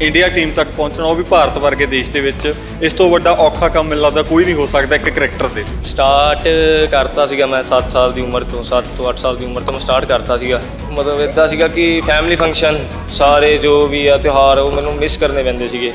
India team ਤੱਕ ਪਹੁੰਚਣਾ ਉਹ ਵੀ ਭਾਰਤ ਵਰਗੇ ਦੇਸ਼ ਦੇ ਵਿੱਚ ਇਸ ਤੋਂ ਵੱਡਾ ਔਖਾ ਕੰਮ ਮੈਨੂੰ ਲੱਗਦਾ ਕੋਈ ਨਹੀਂ ਹੋ ਸਕਦਾ ਇੱਕ ਕ੍ਰਿਕਟਰ ਦੇ। ਸਟਾਰਟ ਕਰਤਾ ਸੀਗਾ ਮੈਂ 7 ਸਾਲ ਦੀ ਉਮਰ ਤੋਂ 7 ਤੋਂ 8 ਸਾਲ ਦੀ ਉਮਰ ਤੋਂ ਮੈਂ ਸਟਾਰਟ ਕਰਤਾ ਸੀਗਾ। ਮਤਲਬ ਇਦਾਂ ਸੀਗਾ ਕਿ ਫੈਮਿਲੀ ਫੰਕਸ਼ਨ ਸਾਰੇ ਜੋ ਵੀ ਆ ਤਿਉਹਾਰ ਉਹ ਮੈਨੂੰ ਮਿਸ ਕਰਨੇ ਪੈਂਦੇ ਸੀਗੇ।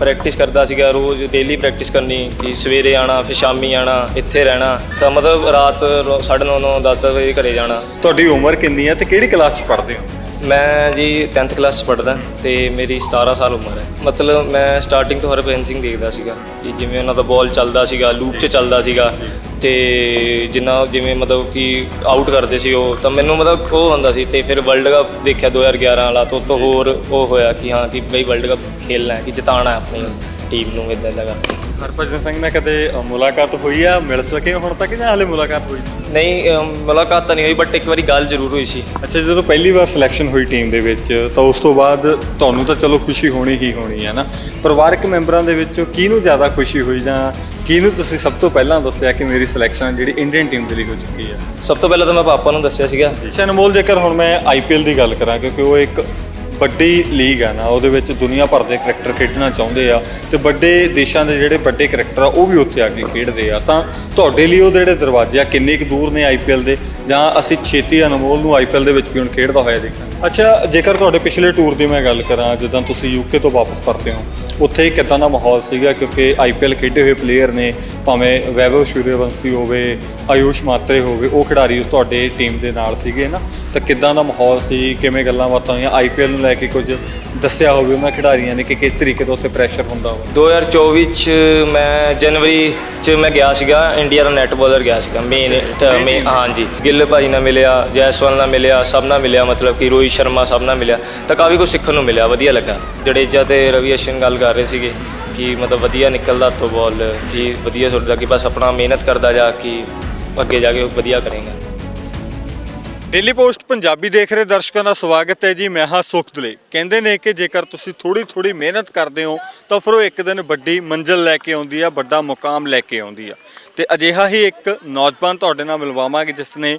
ਪ੍ਰੈਕਟਿਸ ਕਰਦਾ ਸੀਗਾ ਰੋਜ਼ ਡੇਲੀ ਪ੍ਰੈਕਟਿਸ ਕਰਨੀ ਕਿ ਸਵੇਰੇ ਆਣਾ ਫਿਰ ਸ਼ਾਮੀ ਆਣਾ ਇੱਥੇ ਰਹਿਣਾ। ਤਾਂ ਮਤਲਬ ਰਾਤ 9:30 9 10 ਵਜੇ ਘਰੇ ਜਾਣਾ। ਤੁਹਾਡੀ ਉਮਰ ਕਿੰਨੀ ਹੈ ਤੇ ਕਿਹੜੀ ਕਲਾਸ 'ਚ ਪੜ੍ਹਦੇ ਹੋ? ਮੈਂ ਜੀ 10th ਕਲਾਸ 'ਚ ਪੜ੍ਹਦਾ ਤੇ ਮੇਰੀ 17 ਸਾਲ ਉਮਰ ਹੈ। ਮਤਲਬ ਮੈਂ ਸਟਾਰਟਿੰਗ ਤੋਂ ਹਰਭਜਨ ਸਿੰਘ ਦੇਖਦਾ ਸੀਗਾ ਕਿ ਜਿਵੇਂ ਉਹਨਾਂ ਦਾ ਬਾਲ ਚੱਲਦਾ ਸੀਗਾ ਲੂਪ 'ਚ ਚੱਲਦਾ ਸੀਗਾ ਤੇ ਜਿੰਨਾ ਜਿਵੇਂ ਮਤਲਬ ਕਿ ਆਊਟ ਕਰਦੇ ਸੀ ਉਹ, ਤਾਂ ਮੈਨੂੰ ਮਤਲਬ ਉਹ ਹੁੰਦਾ ਸੀ ਤੇ ਫਿਰ ਵਰਲਡ ਕੱਪ ਦੇਖਿਆ 2011 ਵਾਲਾ, ਤੋਂ ਤੋਂ ਹੋਰ ਉਹ ਹੋਇਆ ਕਿ ਹਾਂ ਕਿ ਬਈ ਵਰਲਡ ਕੱਪ ਖੇਲਣਾ ਹੈ, ਕਿ ਜਿਤਾਉਣਾ ਹੈ ਆਪਣੀ ਟੀਮ ਨੂੰ ਇਦਾਂ ਦਾ ਕਰਕੇ। ਹਰਭਜਨ ਸਿੰਘ ਨਾਲ ਕਦੇ ਅ, ਮੁਲਾਕਾਤ ਹੋਈ ਆ ਮਿਲ ਸਕੇ ਹੁਣ ਤੱਕ ਜਾਂ ਹਾਲੇ ਮੁਲਾਕਾਤ ਹੋਈ? ਨਹੀਂ ਅਮ, ਮੁਲਾਕਾਤ ਤਾਂ ਨਹੀਂ ਹੋਈ ਬਟ ਇੱਕ ਵਾਰੀ ਗੱਲ ਜ਼ਰੂਰ ਹੋਈ ਸੀ। ਅੱਛਾ ਜਦੋਂ ਪਹਿਲੀ ਵਾਰ ਸਿਲੈਕਸ਼ਨ ਹੋਈ ਟੀਮ ਦੇ ਵਿੱਚ ਤਾਂ ਉਸ ਤੋਂ ਬਾਅਦ ਤੁਹਾਨੂੰ ਤਾਂ ਚਲੋ ਖੁਸ਼ੀ ਹੋਣੀ ਹੀ ਹੋਣੀ ਹੈ ਨਾ। ਪਰਿਵਾਰਕ ਮੈਂਬਰਾਂ ਦੇ ਵਿੱਚੋਂ ਕਿਹਨੂੰ ਜ਼ਿਆਦਾ ਖੁਸ਼ੀ ਹੋਈ ਜਾਂ ਕਿਹਨੂੰ ਤੁਸੀਂ ਸਭ ਤੋਂ ਪਹਿਲਾਂ ਦੱਸਿਆ ਕਿ ਮੇਰੀ ਸਿਲੈਕਸ਼ਨ ਜਿਹੜੀ ਇੰਡੀਅਨ ਟੀਮ ਦੇ ਲਈ ਹੋ ਚੁੱਕੀ ਹੈ? ਸਭ ਤੋਂ ਪਹਿਲਾਂ ਤਾਂ ਮੈਂ ਪਾਪਾ ਨੂੰ ਦੱਸਿਆ ਸੀਗਾ। ਅੱਛਾ ਅਨਮੋਲ ਜੇਕਰ ਹੁਣ ਮੈਂ ਆਈਪੀਐਲ ਦੀ ਗੱਲ ਕਰਾਂ ਕਿਉਂਕਿ ਉਹ ਇੱਕ ਵੱਡੀ ਲੀਗ ਆ ਨਾ, ਉਹਦੇ ਵਿੱਚ ਦੁਨੀਆ ਭਰ ਦੇ ਕਰੈਕਟਰ ਖੇਡਣਾ ਚਾਹੁੰਦੇ ਆ ਤੇ ਵੱਡੇ ਦੇਸ਼ਾਂ ਦੇ ਜਿਹੜੇ ਵੱਡੇ ਕਰੈਕਟਰ ਆ, ਉਹ ਵੀ ਉੱਥੇ ਆ ਕੇ ਖੇਡਦੇ ਆ। ਤਾਂ ਤੁਹਾਡੇ ਲਈ ਉਹ ਜਿਹੜੇ ਦਰਵਾਜ਼ੇ ਆ, ਕਿੰਨੇ ਕੁ ਦੂਰ ਨੇ ਆਈਪੀਐਲ ਦੇ? ਜਾਂ ਅਸੀਂ ਛੇਤੀ ਅਨਮੋਲ ਨੂੰ ਆਈਪੀਐਲ ਦੇ ਵਿੱਚ ਵੀ ਹੁਣ ਖੇਡਦਾ ਹੋਇਆ ਦੇਖਾਂ ਅੱਛਾ, ਜੇਕਰ ਤੁਹਾਡੇ ਪਿਛਲੇ ਟੂਰ ਦੀ ਮੈਂ ਗੱਲ ਕਰਾਂ, ਜਦੋਂ ਤੁਸੀਂ ਯੂਕੇ ਤੋਂ ਵਾਪਸ ਪਰਤੇ ਹੋ, ਉੱਥੇ ਕਿੱਦਾਂ ਦਾ ਮਾਹੌਲ ਸੀਗਾ ਕਿਉਂਕਿ ਆਈਪੀਐਲ ਖੇਡੇ ਹੋਏ ਪਲੇਅਰ ਨੇ, ਭਾਵੇਂ ਵੈਭਵ ਸੂਰਯਵੰਸ਼ੀ ਹੋਵੇ, ਆਯੂਸ਼ ਮਾਤਰੇ ਹੋਵੇ, ਉਹ ਖਿਡਾਰੀ ਉਸ ਤੁਹਾਡੇ ਟੀਮ ਦੇ ਨਾਲ ਸੀਗੇ ਨਾ? ਤਾਂ ਕਿੱਦਾਂ ਦਾ ਮਾਹੌਲ ਸੀ, ਕਿਵੇਂ ਗੱਲਾਂ ਬਾਤਾਂ ਹੋਈਆਂ? ਆਈਪੀਐਲ ਨੂੰ ਲੈ ਕੇ ਕੁਝ ਦੱਸਿਆ ਹੋਵੇ ਉਹਨਾਂ ਖਿਡਾਰੀਆਂ ਨੇ ਕਿ ਕਿਸ ਤਰੀਕੇ ਦਾ ਉੱਥੇ ਪ੍ਰੈਸ਼ਰ ਹੁੰਦਾ ਹੋਵੇ। 2024 ਚ ਮੈਂ ਜਨਵਰੀ ਚ ਮੈਂ ਗਿਆ ਸੀਗਾ ਇੰਡੀਆ ਦਾ ਨੈਟ ਬਾਲਰ ਗਿਆ ਸੀਗਾ ਮੇਨ ਮੇਨ ਹਾਂਜੀ। ਗਿੱਲ ਭਾਈ ਨਾਲ ਮਿਲਿਆ, ਜੈਸਵਾਲ ਨਾਲ ਮਿਲਿਆ, ਸਭ ਨਾਲ ਮਿਲਿਆ, ਮਤਲਬ ਕਿ ਰੋਹਿਤ ਸ਼ਰਮਾ ਸਭ ਨਾਲ ਮਿਲਿਆ, ਤਾਂ ਕਾਫੀ ਕੁਝ ਸਿੱਖਣ ਨੂੰ ਮਿਲਿਆ, ਵਧੀਆ ਲੱਗਾ। ਜਡੇਜਾ ਤੇ ਰਵੀ ਅਸ਼ਵਿਨ ਗੱਲ ਕਰ ਰਹੇ ਸੀਗੇ ਕਿ ਮਤਲਬ ਵਧੀਆ ਨਿਕਲਦਾ ਤੋਂ ਬਾਲ ਕਿ ਵਧੀਆ ਸੋਚਦਾ ਕਿ ਬਸ ਆਪਣਾ ਮਿਹਨਤ ਕਰਦਾ ਜਾ, ਕਿ ਅੱਗੇ ਜਾ ਕੇ ਵਧੀਆ ਕਰੇਗਾ। ਡੇਲੀ ਪੋਸਟ ਪੰਜਾਬੀ ਦੇਖ ਰਹੇ ਦਰਸ਼ਕਾਂ ਦਾ ਸਵਾਗਤ ਹੈ ਜੀ, ਮੈਂ ਹਾਂ ਸੁਖਦਲੇ। ਕਹਿੰਦੇ ਨੇ ਕਿ ਜੇਕਰ ਤੁਸੀਂ ਥੋੜੀ ਥੋੜੀ ਮਿਹਨਤ ਕਰਦੇ ਹੋ, ਤਾਂ ਫਿਰ ਉਹ ਇੱਕ ਦਿਨ ਵੱਡੀ ਮੰਜ਼ਿਲ ਲੈ ਕੇ ਆਉਂਦੀ ਆ, ਵੱਡਾ ਮੁਕਾਮ ਲੈ ਕੇ ਆਉਂਦੀ ਆ। ਤੇ ਅਜਿਹਾ ਹੀ ਇੱਕ ਨੌਜਵਾਨ ਤੁਹਾਡੇ ਨਾਲ ਮਿਲਵਾਵਾਂਗੇ, ਜਿਸ ਨੇ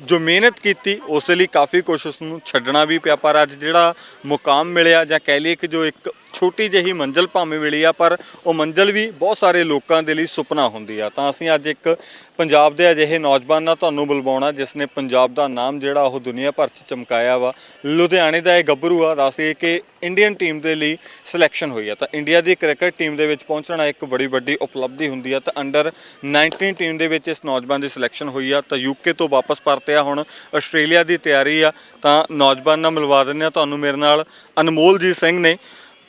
ਜੋ ਮਿਹਨਤ ਕੀਤੀ, ਉਸ ਲਈ ਕਾਫੀ ਕੁਝ ਉਸ ਨੂੰ ਛੱਡਣਾ ਵੀ ਪਿਆ। ਪਰ ਅੱਜ ਜਿਹੜਾ ਮੁਕਾਮ ਮਿਲਿਆ, ਜਾਂ ਕਹਿ ਲਈਏ ਕਿ ਜੋ ਇੱਕ ਛੋਟੀ ਜਿਹੀ ਮੰਜ਼ਿਲ ਭਾਵੇਂ ਮਿਲੀ ਆ, ਪਰ ਉਹ ਮੰਜ਼ਿਲ ਵੀ ਬਹੁਤ ਸਾਰੇ ਲੋਕਾਂ ਦੇ ਲਈ ਸੁਪਨਾ ਹੁੰਦੀ ਆ। ਤਾਂ ਅਸੀਂ ਅੱਜ ਇੱਕ ਪੰਜਾਬ ਦੇ ਅਜਿਹੇ ਨੌਜਵਾਨ ਨਾਲ ਤੁਹਾਨੂੰ ਬੁਲਵਾਉਣਾ, ਜਿਸ ਨੇ ਪੰਜਾਬ ਦਾ ਨਾਮ ਜਿਹੜਾ ਉਹ ਦੁਨੀਆ ਭਰ 'ਚ ਚਮਕਾਇਆ ਵਾ। ਲੁਧਿਆਣੇ ਦਾ ਇਹ ਗੱਭਰੂ ਆ ਦੱਸਦੇ ਕਿ ਇੰਡੀਅਨ ਟੀਮ ਦੇ ਲਈ ਸਿਲੈਕਸ਼ਨ ਹੋਈ ਆ। ਤਾਂ ਇੰਡੀਆ ਦੀ ਕ੍ਰਿਕਟ ਟੀਮ ਦੇ ਵਿੱਚ ਪਹੁੰਚਣਾ ਇੱਕ ਬੜੀ ਵੱਡੀ ਉਪਲਬਧੀ ਹੁੰਦੀ ਆ। ਤਾਂ ਅੰਡਰ 19 ਟੀਮ ਦੇ ਵਿੱਚ ਇਸ ਨੌਜਵਾਨ ਦੀ ਸਿਲੈਕਸ਼ਨ ਹੋਈ ਆ। ਤਾਂ ਯੂਕੇ ਤੋਂ ਵਾਪਸ ਪਰਤਿਆ ਹੁਣ ਆਸਟ੍ਰੇਲੀਆ ਦੀ ਤਿਆਰੀ ਆ। ਤਾਂ ਨੌਜਵਾਨ ਨਾਲ ਮਿਲਵਾ ਦਿੰਦੇ ਆ ਤੁਹਾਨੂੰ ਮੇਰੇ ਨਾਲ। ਅਨਮੋਲਜੀਤ ਸਿੰਘ ਨੇ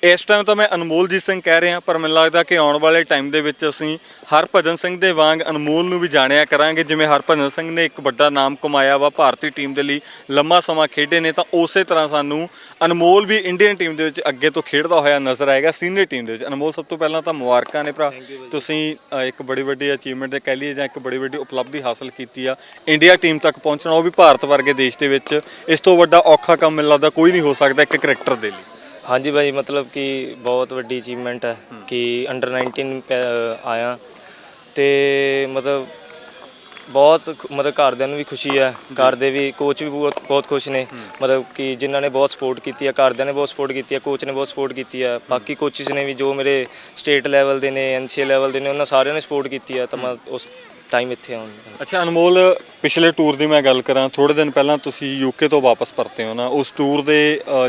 ਇਸ ਟਾਈਮ ਤਾਂ ਮੈਂ ਅਨਮੋਲਜੀਤ ਸਿੰਘ ਕਹਿ ਰਿਹਾ ਪਰ ਮੈਨੂੰ ਲੱਗਦਾ ਕਿ ਆਉਣ ਵਾਲੇ ਟਾਈਮ ਦੇ ਵਿੱਚ ਅਸੀਂ ਹਰਭਜਨ ਸਿੰਘ ਦੇ ਵਾਂਗ ਅਨਮੋਲ ਨੂੰ ਵੀ ਜਾਣਿਆ ਕਰਾਂਗੇ। ਜਿਵੇਂ ਹਰਭਜਨ ਸਿੰਘ ਨੇ ਇੱਕ ਵੱਡਾ ਨਾਮ ਕਮਾਇਆ ਵਾ ਭਾਰਤੀ ਟੀਮ ਦੇ ਲਈ ਲੰਮਾ ਸਮਾਂ ਖੇਡੇ ਨੇ ਤਾਂ ਉਸੇ ਤਰ੍ਹਾਂ ਸਾਨੂੰ ਅਨਮੋਲ ਵੀ ਇੰਡੀਅਨ ਟੀਮ ਦੇ ਵਿੱਚ ਅੱਗੇ ਤੋਂ ਖੇਡਦਾ ਹੋਇਆ ਨਜ਼ਰ ਆਏਗਾ ਸੀਨੀਅਰ ਟੀਮ ਦੇ ਵਿੱਚ। ਅਨਮੋਲ ਸਭ ਤੋਂ ਪਹਿਲਾਂ ਤਾਂ ਮੁਬਾਰਕਾਂ ਨੇ ਭਰਾ। ਤੁਸੀਂ ਇੱਕ ਬੜੀ ਵੱਡੀ ਅਚੀਵਮੈਂਟ ਦੇ ਕਹਿ ਲਈਏ ਜਾਂ ਇੱਕ ਬੜੀ ਵੱਡੀ ਉਪਲਬਧੀ ਹਾਸਲ ਕੀਤੀ ਆ। ਇੰਡੀਆ ਟੀਮ ਤੱਕ ਪਹੁੰਚਣਾ ਉਹ ਵੀ ਭਾਰਤ ਵਰਗੇ ਦੇਸ਼ ਦੇ ਵਿੱਚ ਇਸ ਤੋਂ ਵੱਡਾ ਔਖਾ ਕੰਮ ਮੈਨੂੰ ਲੱਗਦਾ ਕੋਈ ਨਹੀਂ ਹੋ ਸਕਦਾ ਇੱਕ ਕ੍ਰਿਕਟਰ ਦੇ ਲਈ। ਹਾਂਜੀ ਭਾਈ ਮਤਲਬ ਕਿ ਬਹੁਤ ਵੱਡੀ ਅਚੀਵਮੈਂਟ ਹੈ ਕਿ ਅੰਡਰ 19 ਪੈ- ਆਇਆ। ਤੇ ਮਤਲਬ ਬਹੁਤ ਮਤਲਬ ਘਰਦਿਆਂ ਨੂੰ ਵੀ ਖੁਸ਼ੀ ਹੈ। ਘਰ ਦੇ ਵੀ ਕੋਚ ਵੀ ਬਹੁਤ ਬਹੁਤ ਖੁਸ਼ ਨੇ। ਮਤਲਬ ਕਿ ਜਿਨ੍ਹਾਂ ਨੇ ਬਹੁਤ ਸਪੋਰਟ ਕੀਤੀ ਹੈ ਘਰਦਿਆਂ ਨੇ ਬਹੁਤ ਸਪੋਰਟ ਕੀਤੀ ਹੈ ਕੋਚ ਨੇ ਬਹੁਤ ਸਪੋਰਟ ਕੀਤੀ ਹੈ। ਬਾਕੀ ਕੋਚਿਸ ਨੇ ਵੀ ਜੋ ਮੇਰੇ ਸਟੇਟ ਲੈਵਲ ਦੇ ਨੇ ਐਨਸੀਏ ਲੈਵਲ ਦੇ ਨੇ ਉਹਨਾਂ ਸਾਰਿਆਂ ਨੇ ਸਪੋਰਟ ਕੀਤੀ ਹੈ। ਤਾਂ ਮੈਂ ਉਸ ਟਾਈਮ ਇੱਥੇ ਆਉਣ ਅੱਛਾ ਅਨਮੋਲ ਪਿਛਲੇ ਟੂਰ ਦੀ ਮੈਂ ਗੱਲ ਕਰਾਂ ਥੋੜੇ ਦਿਨ ਪਹਿਲਾਂ ਤੁਸੀਂ ਯੂਕੇ ਤੋਂ ਵਾਪਸ ਪਰਤੇ ਹੋ ਨਾ ਉਸ ਟੂਰ ਦੇ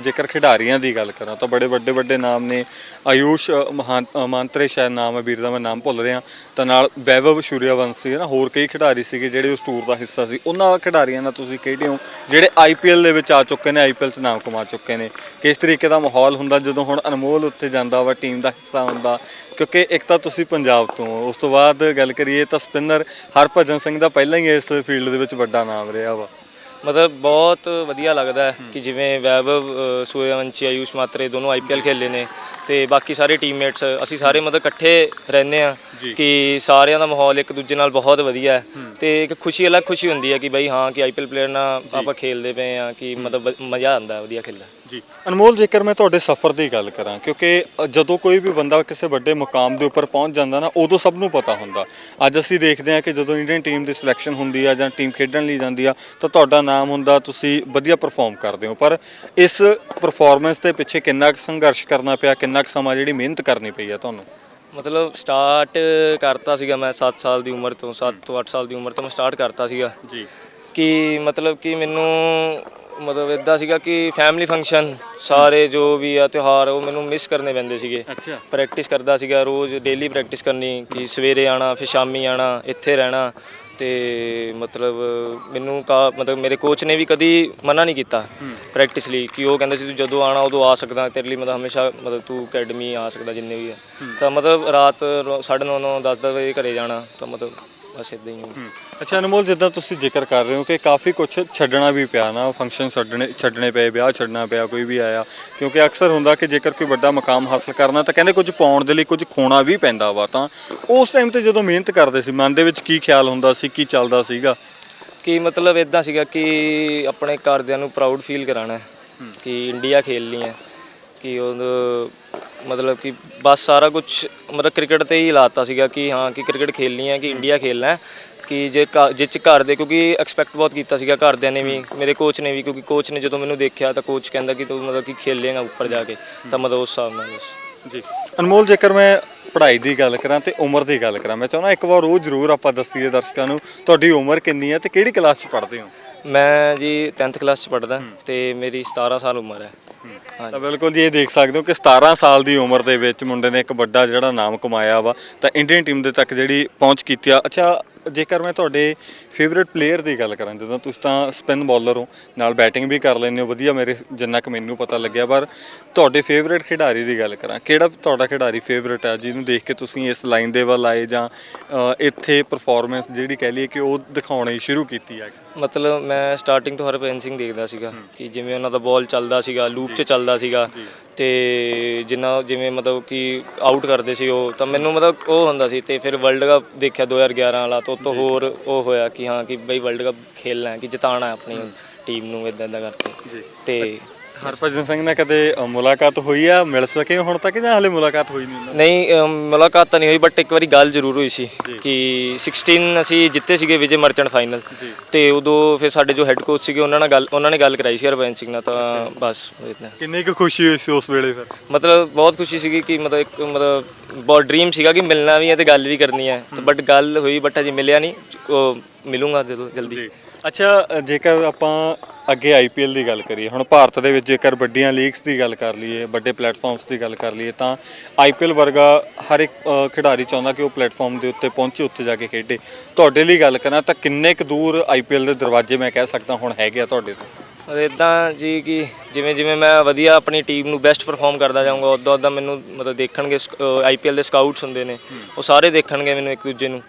ਜੇਕਰ ਖਿਡਾਰੀਆਂ ਦੀ ਗੱਲ ਕਰਾਂ ਤਾਂ ਬੜੇ ਵੱਡੇ ਵੱਡੇ ਨਾਮ ਨੇ ਆਯੂਸ਼ ਮਹਾਨ ਅ, ਮਾਂਤਰੇ ਸ਼ਾਇਦ ਨਾਮ ਹੈ ਵੀਰ ਦਾ ਮੈਂ ਨਾਮ ਭੁੱਲ ਰਿਹਾ ਤਾਂ ਨਾਲ ਵੈਭਵ ਸੂਰਯਵੰਸ਼ੀ ਹੈ ਨਾ ਹੋਰ ਕਈ ਖਿਡਾਰੀ ਸੀਗੇ ਜਿਹੜੇ ਉਸ ਟੂਰ ਦਾ ਹਿੱਸਾ ਸੀ। ਉਹਨਾਂ ਖਿਡਾਰੀਆਂ ਨਾਲ ਤੁਸੀਂ ਖੇਡੇ ਹੋ? ਜਿਹੜੇ ਆਈਪੀਐਲ ਦੇ ਵਿੱਚ ਆ ਚੁੱਕੇ ਨੇ ਆਈਪੀਐਲ 'ਚ ਨਾਮ ਕਮਾ ਚੁੱਕੇ ਨੇ। ਕਿਸ ਤਰੀਕੇ ਦਾ ਮਾਹੌਲ ਹੁੰਦਾ ਜਦੋਂ ਹੁਣ ਅਨਮੋਲ ਉੱਥੇ ਜਾਂਦਾ ਵਾ ਟੀਮ ਦਾ ਹਿੱਸਾ ਹੁੰਦਾ? ਕਿਉਂਕਿ ਇੱਕ ਤਾਂ ਤੁਸੀਂ ਪੰਜਾਬ ਤੋਂ ਉਸ ਤੋਂ ਬਾਅਦ ਗੱਲ ਕਰੀਏ ਤਾਂ ਸਪਿਨਰ ਹਰਭਜਨ ਸਿੰਘ ਦਾ ਪਹਿਲਾਂ ਹੀ ਇਸ ਫੀਲਡ ਦੇ ਵਿੱਚ ਵੱਡਾ ਨਾਮ ਰਿਹਾ ਵਾ। ਮਤਲਬ ਬਹੁਤ ਵਧੀਆ ਲੱਗਦਾ ਹੈ ਕਿ ਜਿਵੇਂ ਵੈਭਵ ਅ, ਸੂਰਯਵੰਸ਼ੀ ਆਯੂਸ਼ ਮਾਤਰੇ ਦੋਨੋਂ ਆਈਪੀਐਲ ਖੇਲੇ ਨੇ ਤੇ ਬਾਕੀ ਸਾਰੇ ਟੀਮਮੇਟਸ ਅਸੀਂ ਸਾਰੇ ਮਤਲਬ ਇਕੱਠੇ ਰਹਿੰਦੇ ਆ। ਕਿ ਸਾਰਿਆਂ ਦਾ ਮਾਹੌਲ ਇੱਕ ਦੂਜੇ ਨਾਲ ਬਹੁਤ ਵਧੀਆ ਹੈ ਤੇ ਇੱਕ ਖੁਸ਼ੀ ਅਲੱਗ ਖੁਸ਼ੀ ਹੁੰਦੀ ਹੈ ਕਿ ਬਈ ਹਾਂ ਕਿ ਆਈਪੀਐਲ ਪਲੇਅਰ ਨਾਲ ਆਪਾਂ ਖੇਲਦੇ ਪਏ ਆ ਕਿ ਮਤਲਬ ਵ- ਮਜ਼ਾ ਆਉਂਦਾ ਵਧੀਆ ਖੇਲਦਾ ਜੀ। ਅਨਮੋਲ ਜੇਕਰ ਮੈਂ ਤੁਹਾਡੇ ਸਫ਼ਰ ਦੀ ਗੱਲ ਕਰਾਂ ਕਿਉਂਕਿ ਅ, ਜਦੋਂ ਕੋਈ ਵੀ ਬੰਦਾ ਕਿਸੇ ਵੱਡੇ ਮੁਕਾਮ ਦੇ ਉੱਪਰ ਪਹੁੰਚ ਜਾਂਦਾ ਨਾ ਉਦੋਂ ਸਭ ਨੂੰ ਪਤਾ ਹੁੰਦਾ। ਅੱਜ ਅਸੀਂ ਦੇਖਦੇ ਹਾਂ ਕਿ ਜਦੋਂ ਇੰਡੀਅਨ ਟੀਮ ਦੀ ਸਿਲੈਕਸ਼ਨ ਹੁੰਦੀ ਆ ਜਾਂ ਟੀਮ ਖੇਡਣ ਲਈ ਜਾਂਦੀ ਆ ਤਾਂ ਤੁਹਾਡਾ ਨਾਮ ਹੁੰਦਾ ਤੁਸੀਂ ਵਧੀਆ ਪਰਫਾਰਮ ਕਰਦੇ ਹੋ। ਪਰ ਇਸ ਪਰਫਾਰਮੈਂਸ ਦੇ ਪਿੱਛੇ ਕਿੰਨਾ ਕੁ ਸੰਘਰਸ਼ ਕਰਨਾ ਪਿਆ ਕਿੰਨਾ ਕੁ ਸਮਾਂ ਜਿਹੜੀ ਮਿਹਨਤ ਕਰਨੀ ਪਈ ਆ ਤੁਹਾਨੂੰ? ਮਤਲਬ ਸਟਾਰਟ ਕਰਤਾ ਸੀਗਾ ਮੈਂ 7 ਸਾਲ ਦੀ ਉਮਰ ਤੋਂ 7 ਤੋਂ 8 ਸਾਲ ਦੀ ਉਮਰ ਤੋਂ ਮੈਂ ਸਟਾਰਟ ਕਰਤਾ ਸੀਗਾ। ਜੀ। ਕਿ ਮਤਲਬ ਕਿ ਮੈਨੂੰ ਮਤਲਬ ਇਦਾਂ ਸੀਗਾ ਕਿ ਫੈਮਿਲੀ ਫੰਕਸ਼ਨ ਸਾਰੇ ਜੋ ਵੀ ਆ ਤਿਉਹਾਰ ਉਹ ਮੈਨੂੰ ਮਿਸ ਕਰਨੇ ਪੈਂਦੇ ਸੀਗੇ। ਅੱਛਾ। ਪ੍ਰੈਕਟਿਸ ਕਰਦਾ ਸੀਗਾ ਰੋਜ਼ ਡੇਲੀ ਪ੍ਰੈਕਟਿਸ ਕਰਨੀ ਕਿ ਸਵੇਰੇ ਆਣਾ ਫਿਰ ਸ਼ਾਮੀ ਆਣਾ ਇੱਥੇ ਰਹਿਣਾ। ਤੇ ਮਤਲਬ ਮੈਨੂੰ ਕਾ ਮਤਲਬ ਮੇਰੇ ਕੋਚ ਨੇ ਵੀ ਕਦੀ ਮਨਾ ਨਹੀਂ ਕੀਤਾ ਪ੍ਰੈਕਟਿਸ ਲਈ ਕਿ ਉਹ ਕਹਿੰਦੇ ਸੀ ਤੂੰ ਜਦੋਂ ਆਣਾ ਉਦੋਂ ਆ ਸਕਦਾ ਤੇਰੇ ਲਈ ਮਤਲਬ ਹਮੇਸ਼ਾ ਮਤਲਬ ਤੂੰ ਅਕੈਡਮੀ ਆ ਸਕਦਾ ਜਿੰਨੇ ਵੀ ਹੈ। ਤਾਂ ਮਤਲਬ ਰਾਤ 9:30 9 10 ਵਜੇ ਘਰੇ ਜਾਣਾ ਤਾਂ ਮਤਲਬ ਬਸ ਇਦਾਂ ਹੀ ਹਮ, ਅੱਛਾ ਅਨਮੋਲ ਜਿੱਦਾਂ ਤੁਸੀਂ ਜ਼ਿਕਰ ਕਰ ਰਹੇ ਹੋ ਕਿ ਕਾਫੀ ਕੁਝ ਛੱਡਣਾ ਵੀ ਪਿਆ ਨਾ ਫੰਕਸ਼ਨ ਛੱਡਣੇ ਛੱਡਣੇ ਪਏ ਵਿਆਹ ਛੱਡਣਾ ਪਿਆ ਕੋਈ ਵੀ ਆਇਆ। ਕਿਉਂਕਿ ਅਕਸਰ ਹੁੰਦਾ ਕਿ ਜੇਕਰ ਕੋਈ ਵੱਡਾ ਮਕਾਮ ਹਾਸਲ ਕਰਨਾ ਤਾਂ ਕਹਿੰਦੇ ਕੁਝ ਪਾਉਣ ਦੇ ਲਈ ਕੁਝ ਖੋਣਾ ਵੀ ਪੈਂਦਾ ਵਾ। ਤਾਂ ਉਸ ਟਾਈਮ ਤੇ ਜਦੋਂ ਮਿਹਨਤ ਕਰਦੇ ਸੀ ਮਨ ਦੇ ਵਿੱਚ ਕੀ ਖਿਆਲ ਹੁੰਦਾ ਸੀ ਕੀ ਚੱਲਦਾ ਸੀਗਾ? ਕਿ ਮਤਲਬ ਇਦਾਂ ਸੀਗਾ ਕਿ ਆਪਣੇ ਘਰਦਿਆਂ ਨੂੰ ਪ੍ਰਾਊਡ ਫੀਲ ਕਰਾਣਾ ਹੈ ਕਿ ਇੰਡੀਆ ਖੇਲਣੀ ਹੈ ਕਿ ਉਹ ਮਤਲਬ ਕਿ ਬਸ ਸਾਰਾ ਕੁਝ ਮਤਲਬ ਕ੍ਰਿਕਟ ਤੇ ਹੀ ਲਾਤਾ ਸੀਗਾ ਕਿ ਹਾਂ ਕਿ ਕ੍ਰਿਕਟ ਖੇਲਣੀ ਹੈ ਕਿ ਇੰਡੀਆ ਖੇਲਣਾ ਹੈ ਕਿ ਜੇ ਘ- ਜਿਹ 'ਚ ਘਰ ਦੇ ਕਿਉਂਕਿ ਐਕਸਪੈਕਟ ਬਹੁਤ ਕੀਤਾ ਸੀਗਾ ਘਰਦਿਆਂ ਨੇ ਵੀ ਮੇਰੇ ਕੋਚ ਨੇ ਵੀ ਕਿਉਂਕਿ ਕੋਚ ਨੇ ਜਦੋਂ ਮੈਨੂੰ ਦੇਖਿਆ ਤਾਂ ਕੋਚ ਕਹਿੰਦਾ ਕਿ ਤੂੰ ਮਤਲਬ ਕਿ ਖੇਲੇਗਾ ਉੱਪਰ ਜਾ ਕੇ ਤਾਂ ਮਤਲਬ ਉਸ ਹਿਸਾਬ ਨਾਲ ਬਸ। ਜੀ। ਅਨਮੋਲ ਜੇਕਰ ਮੈਂ ਪੜ੍ਹਾਈ ਦੀ ਗੱਲ ਕਰਾਂ ਤੇ ਉਮਰ ਦੀ ਗੱਲ ਕਰਾਂ ਮੈਂ ਚਾਹੁੰਦਾ ਇੱਕ ਵਾਰ ਉਹ ਜ਼ਰੂਰ ਆਪਾਂ ਦੱਸੀਏ ਦਰਸ਼ਕਾਂ ਨੂੰ ਤੁਹਾਡੀ ਉਮਰ ਕਿੰਨੀ ਹੈ ਤੇ ਕਿਹੜੀ ਕਲਾਸ 'ਚ ਪੜ੍ਹਦੇ ਹੋ? ਮੈਂ ਜੀ 10th ਕਲਾਸ 'ਚ ਪੜ੍ਹਦਾ ਤੇ ਮੇਰੀ 17 ਸਾਲ ਉਮਰ ਹੈ। ਤਾਂ ਬਿਲਕੁਲ ਜੀ, ਇਹ ਦੇਖ ਸਕਦੇ ਹੋ ਕਿ 17 ਸਾਲ ਦੀ ਉਮਰ ਦੇ ਵਿੱਚ ਮੁੰਡੇ ਨੇ ਇੱਕ ਵੱਡਾ ਜਿਹੜਾ ਨਾਮ ਕਮਾਇਆ ਵਾ, ਤਾਂ ਇੰਡੀਅਨ ਟੀਮ ਦੇ ਤੱਕ ਜਿਹੜੀ ਪਹੁੰਚ ਕੀਤੀ ਆ। ਅੱਛਾ, ਜੇਕਰ ਮੈਂ ਤੁਹਾਡੇ ਫੇਵਰਿਟ ਪਲੇਅਰ ਦੀ ਗੱਲ ਕਰਾਂ, ਜਦੋਂ ਤੁਸੀਂ ਤਾਂ ਸਪਿਨ ਬੋਲਰ ਹੋ, ਨਾਲ ਬੈਟਿੰਗ ਵੀ ਕਰ ਲੈਂਦੇ ਹੋ, ਵਧੀਆ ਮੇਰੇ ਜਿੰਨਾ ਕੁ ਮੈਨੂੰ ਪਤਾ ਲੱਗਿਆ, ਪਰ ਤੁਹਾਡੇ ਫੇਵਰਿਟ ਖਿਡਾਰੀ ਦੀ ਗੱਲ ਕਰਾਂ, ਕਿਹੜਾ ਤੁਹਾਡਾ ਖਿਡਾਰੀ ਫੇਵਰਿਟ ਹੈ ਜਿਹਨੂੰ ਦੇਖ ਕੇ ਤੁਸੀਂ ਇਸ ਲਾਈਨ ਦੇ ਵੱਲ ਆਏ ਜਾਂ ਇੱਥੇ ਪਰਫਾਰਮੈਂਸ ਜਿਹੜੀ ਕਹਿ ਲਈਏ ਕਿ ਉਹ ਦਿਖਾਉਣੀ ਸ਼ੁਰੂ ਕੀਤੀ ਹੈ ਮਤਲਬ ਮੈਂ ਸਟਾਰਟਿੰਗ ਤੋਂ ਹਰਪ੍ਰੀਤ ਸਿੰਘ ਦੇਖਦਾ ਸੀਗਾ ਕਿ ਜਿਵੇਂ ਉਹਨਾਂ ਦਾ ਬਾਲ ਚੱਲਦਾ ਸੀਗਾ ਲੂਪ 'ਚ ਚੱਲਦਾ ਸੀਗਾ ਤੇ ਜਿੰਨਾ ਜਿਵੇਂ ਮਤਲਬ ਕਿ ਆਊਟ ਕਰਦੇ ਸੀ ਉਹ ਤਾਂ ਮੈਨੂੰ ਮਤਲਬ ਉਹ ਹੁੰਦਾ ਸੀ ਤੇ ਫਿਰ ਵਰਲਡ ਕੱਪ ਦੇਖਿਆ 2011 ਵਾਲਾ ਤਾਂ ਤੋਂ ਹੋਰ ਉਹ ਹੋਇਆ ਕਿ ਹਾਂ ਕਿ ਬਈ ਵਰਲਡ ਕੱਪ ਖੇਲਣਾ ਹੈ ਕਿ ਜਿਤਾਣਾ ਹੈ ਆਪਣੀ ਟੀਮ ਨੂੰ ਇਦਾਂ ਇਦਾਂ ਕਰਕੇ ਤੇ ਹਰਭਜਨ ਸਿੰਘ ਨਾਲ ਕਦੇ ਅ, ਮੁਲਾਕਾਤ ਹੋਈ ਆ ਮਿਲ ਸਕੇ ਹੋ ਹੁਣ ਤੱਕ ਜਾਂ ਹਲੇ ਮੁਲਾਕਾਤ ਹੋਈ ਨਹੀਂ? ਉਹਨਾਂ? ਨਹੀਂ ਅਮ, ਮੁਲਾਕਾਤ ਤਾਂ ਨਹੀਂ ਹੋਈ ਬਟ ਇੱਕ ਵਾਰੀ ਗੱਲ ਜ਼ਰੂਰ ਹੋਈ ਸੀ ਕਿ 16 ਅਸੀਂ ਜਿੱਤੇ ਸੀਗੇ ਵਿਜੇ ਮਰਚੈਂਟ ਫਾਈਨਲ ਤੇ ਉਦੋਂ ਫਿਰ ਸਾਡੇ ਜੋ ਹੈੱਡ ਕੋਚ ਸੀਗੇ ਉਹਨਾਂ ਨਾਲ ਗੱਲ ਉਹਨਾਂ ਨੇ ਗੱਲ ਕਰਾਈ ਸੀ ਹਰਭਜਨ ਸਿੰਘ ਨਾਲ ਤਾਂ ਬਸ ਇਤਨਾ ਕਿੰਨੀ ਕੁ ਖੁਸ਼ੀ ਹੋਈ ਸੀ ਉਸ ਵੇਲੇ ਫਿਰ? ਮਤਲਬ ਬਹੁਤ ਖੁਸ਼ੀ ਸੀਗੀ ਕਿ ਮਤਲਬ ਇੱਕ ਮਤਲਬ ਬਹੁਤ ਡ੍ਰੀਮ ਸੀਗਾ ਕਿ ਮਿਲਣਾ ਵੀ ਹੈ ਤੇ ਗੱਲ ਵੀ ਕਰਨੀ ਹੈ। ਤੇ ਬਟ ਗੱਲ ਹੋਈ ਬਟ ਅਜੇ ਮਿਲਿਆ ਨਹੀਂ ਉਹ ਮਿਲੂੰਗਾ ਜਦੋਂ ਜਲਦੀ। ਜੀ। ਅੱਛਾ ਜੇਕਰ ਆਪਾਂ ਅੱਗੇ ਆਈਪੀਐਲ ਦੀ ਗੱਲ ਕਰੀਏ, ਹੁਣ ਭਾਰਤ ਦੇ ਵਿੱਚ ਜੇਕਰ ਵੱਡੀਆਂ ਲੀਗਸ ਦੀ ਗੱਲ ਕਰ ਲਈਏ, ਵੱਡੇ ਪਲੇਟਫਾਰਮਸ ਦੀ ਗੱਲ ਕਰ ਲਈਏ, ਤਾਂ ਆਈਪੀਐਲ ਵਰਗਾ ਹਰ ਇੱਕ ਖਿਡਾਰੀ ਚਾਹੁੰਦਾ ਕਿ ਉਹ ਪਲੇਟਫਾਰਮ ਦੇ ਉੱਤੇ ਪਹੁੰਚੇ, ਉੱਥੇ ਜਾ ਕੇ ਖੇਡੇ। ਤੁਹਾਡੇ ਲਈ ਗੱਲ ਕਰਾਂ ਤਾਂ ਕਿੰਨੇ ਕੁ ਦੂਰ ਆਈਪੀਐਲ ਦੇ ਦਰਵਾਜ਼ੇ ਮੈਂ ਕਹਿ ਸਕਦਾ ਹੁਣ ਹੈਗੇ ਆ ਤੁਹਾਡੇ ਤੋਂ? ਇਦਾਂ ਜੀ ਕਿ ਜਿਵੇਂ ਜਿਵੇਂ ਮੈਂ ਵਧੀਆ ਆਪਣੀ ਟੀਮ ਨੂੰ ਬੈਸਟ ਪਰਫਾਰਮ ਕਰਦਾ ਜਾਊਂਗਾ ਉਦੋਂ ਉਦੋਂ ਮੈਨੂੰ ਮਤਲਬ ਦੇਖਣਗੇ ਆਈਪੀਐਲ ਦੇ ਸਕਾਊਟਸ ਹੁੰਦੇ ਨੇ। ਉਹ ਸਾਰੇ ਦੇਖਣਗੇ ਮੈਨੂੰ ਇੱਕ ਦੂਜੇ ਨੂੰ।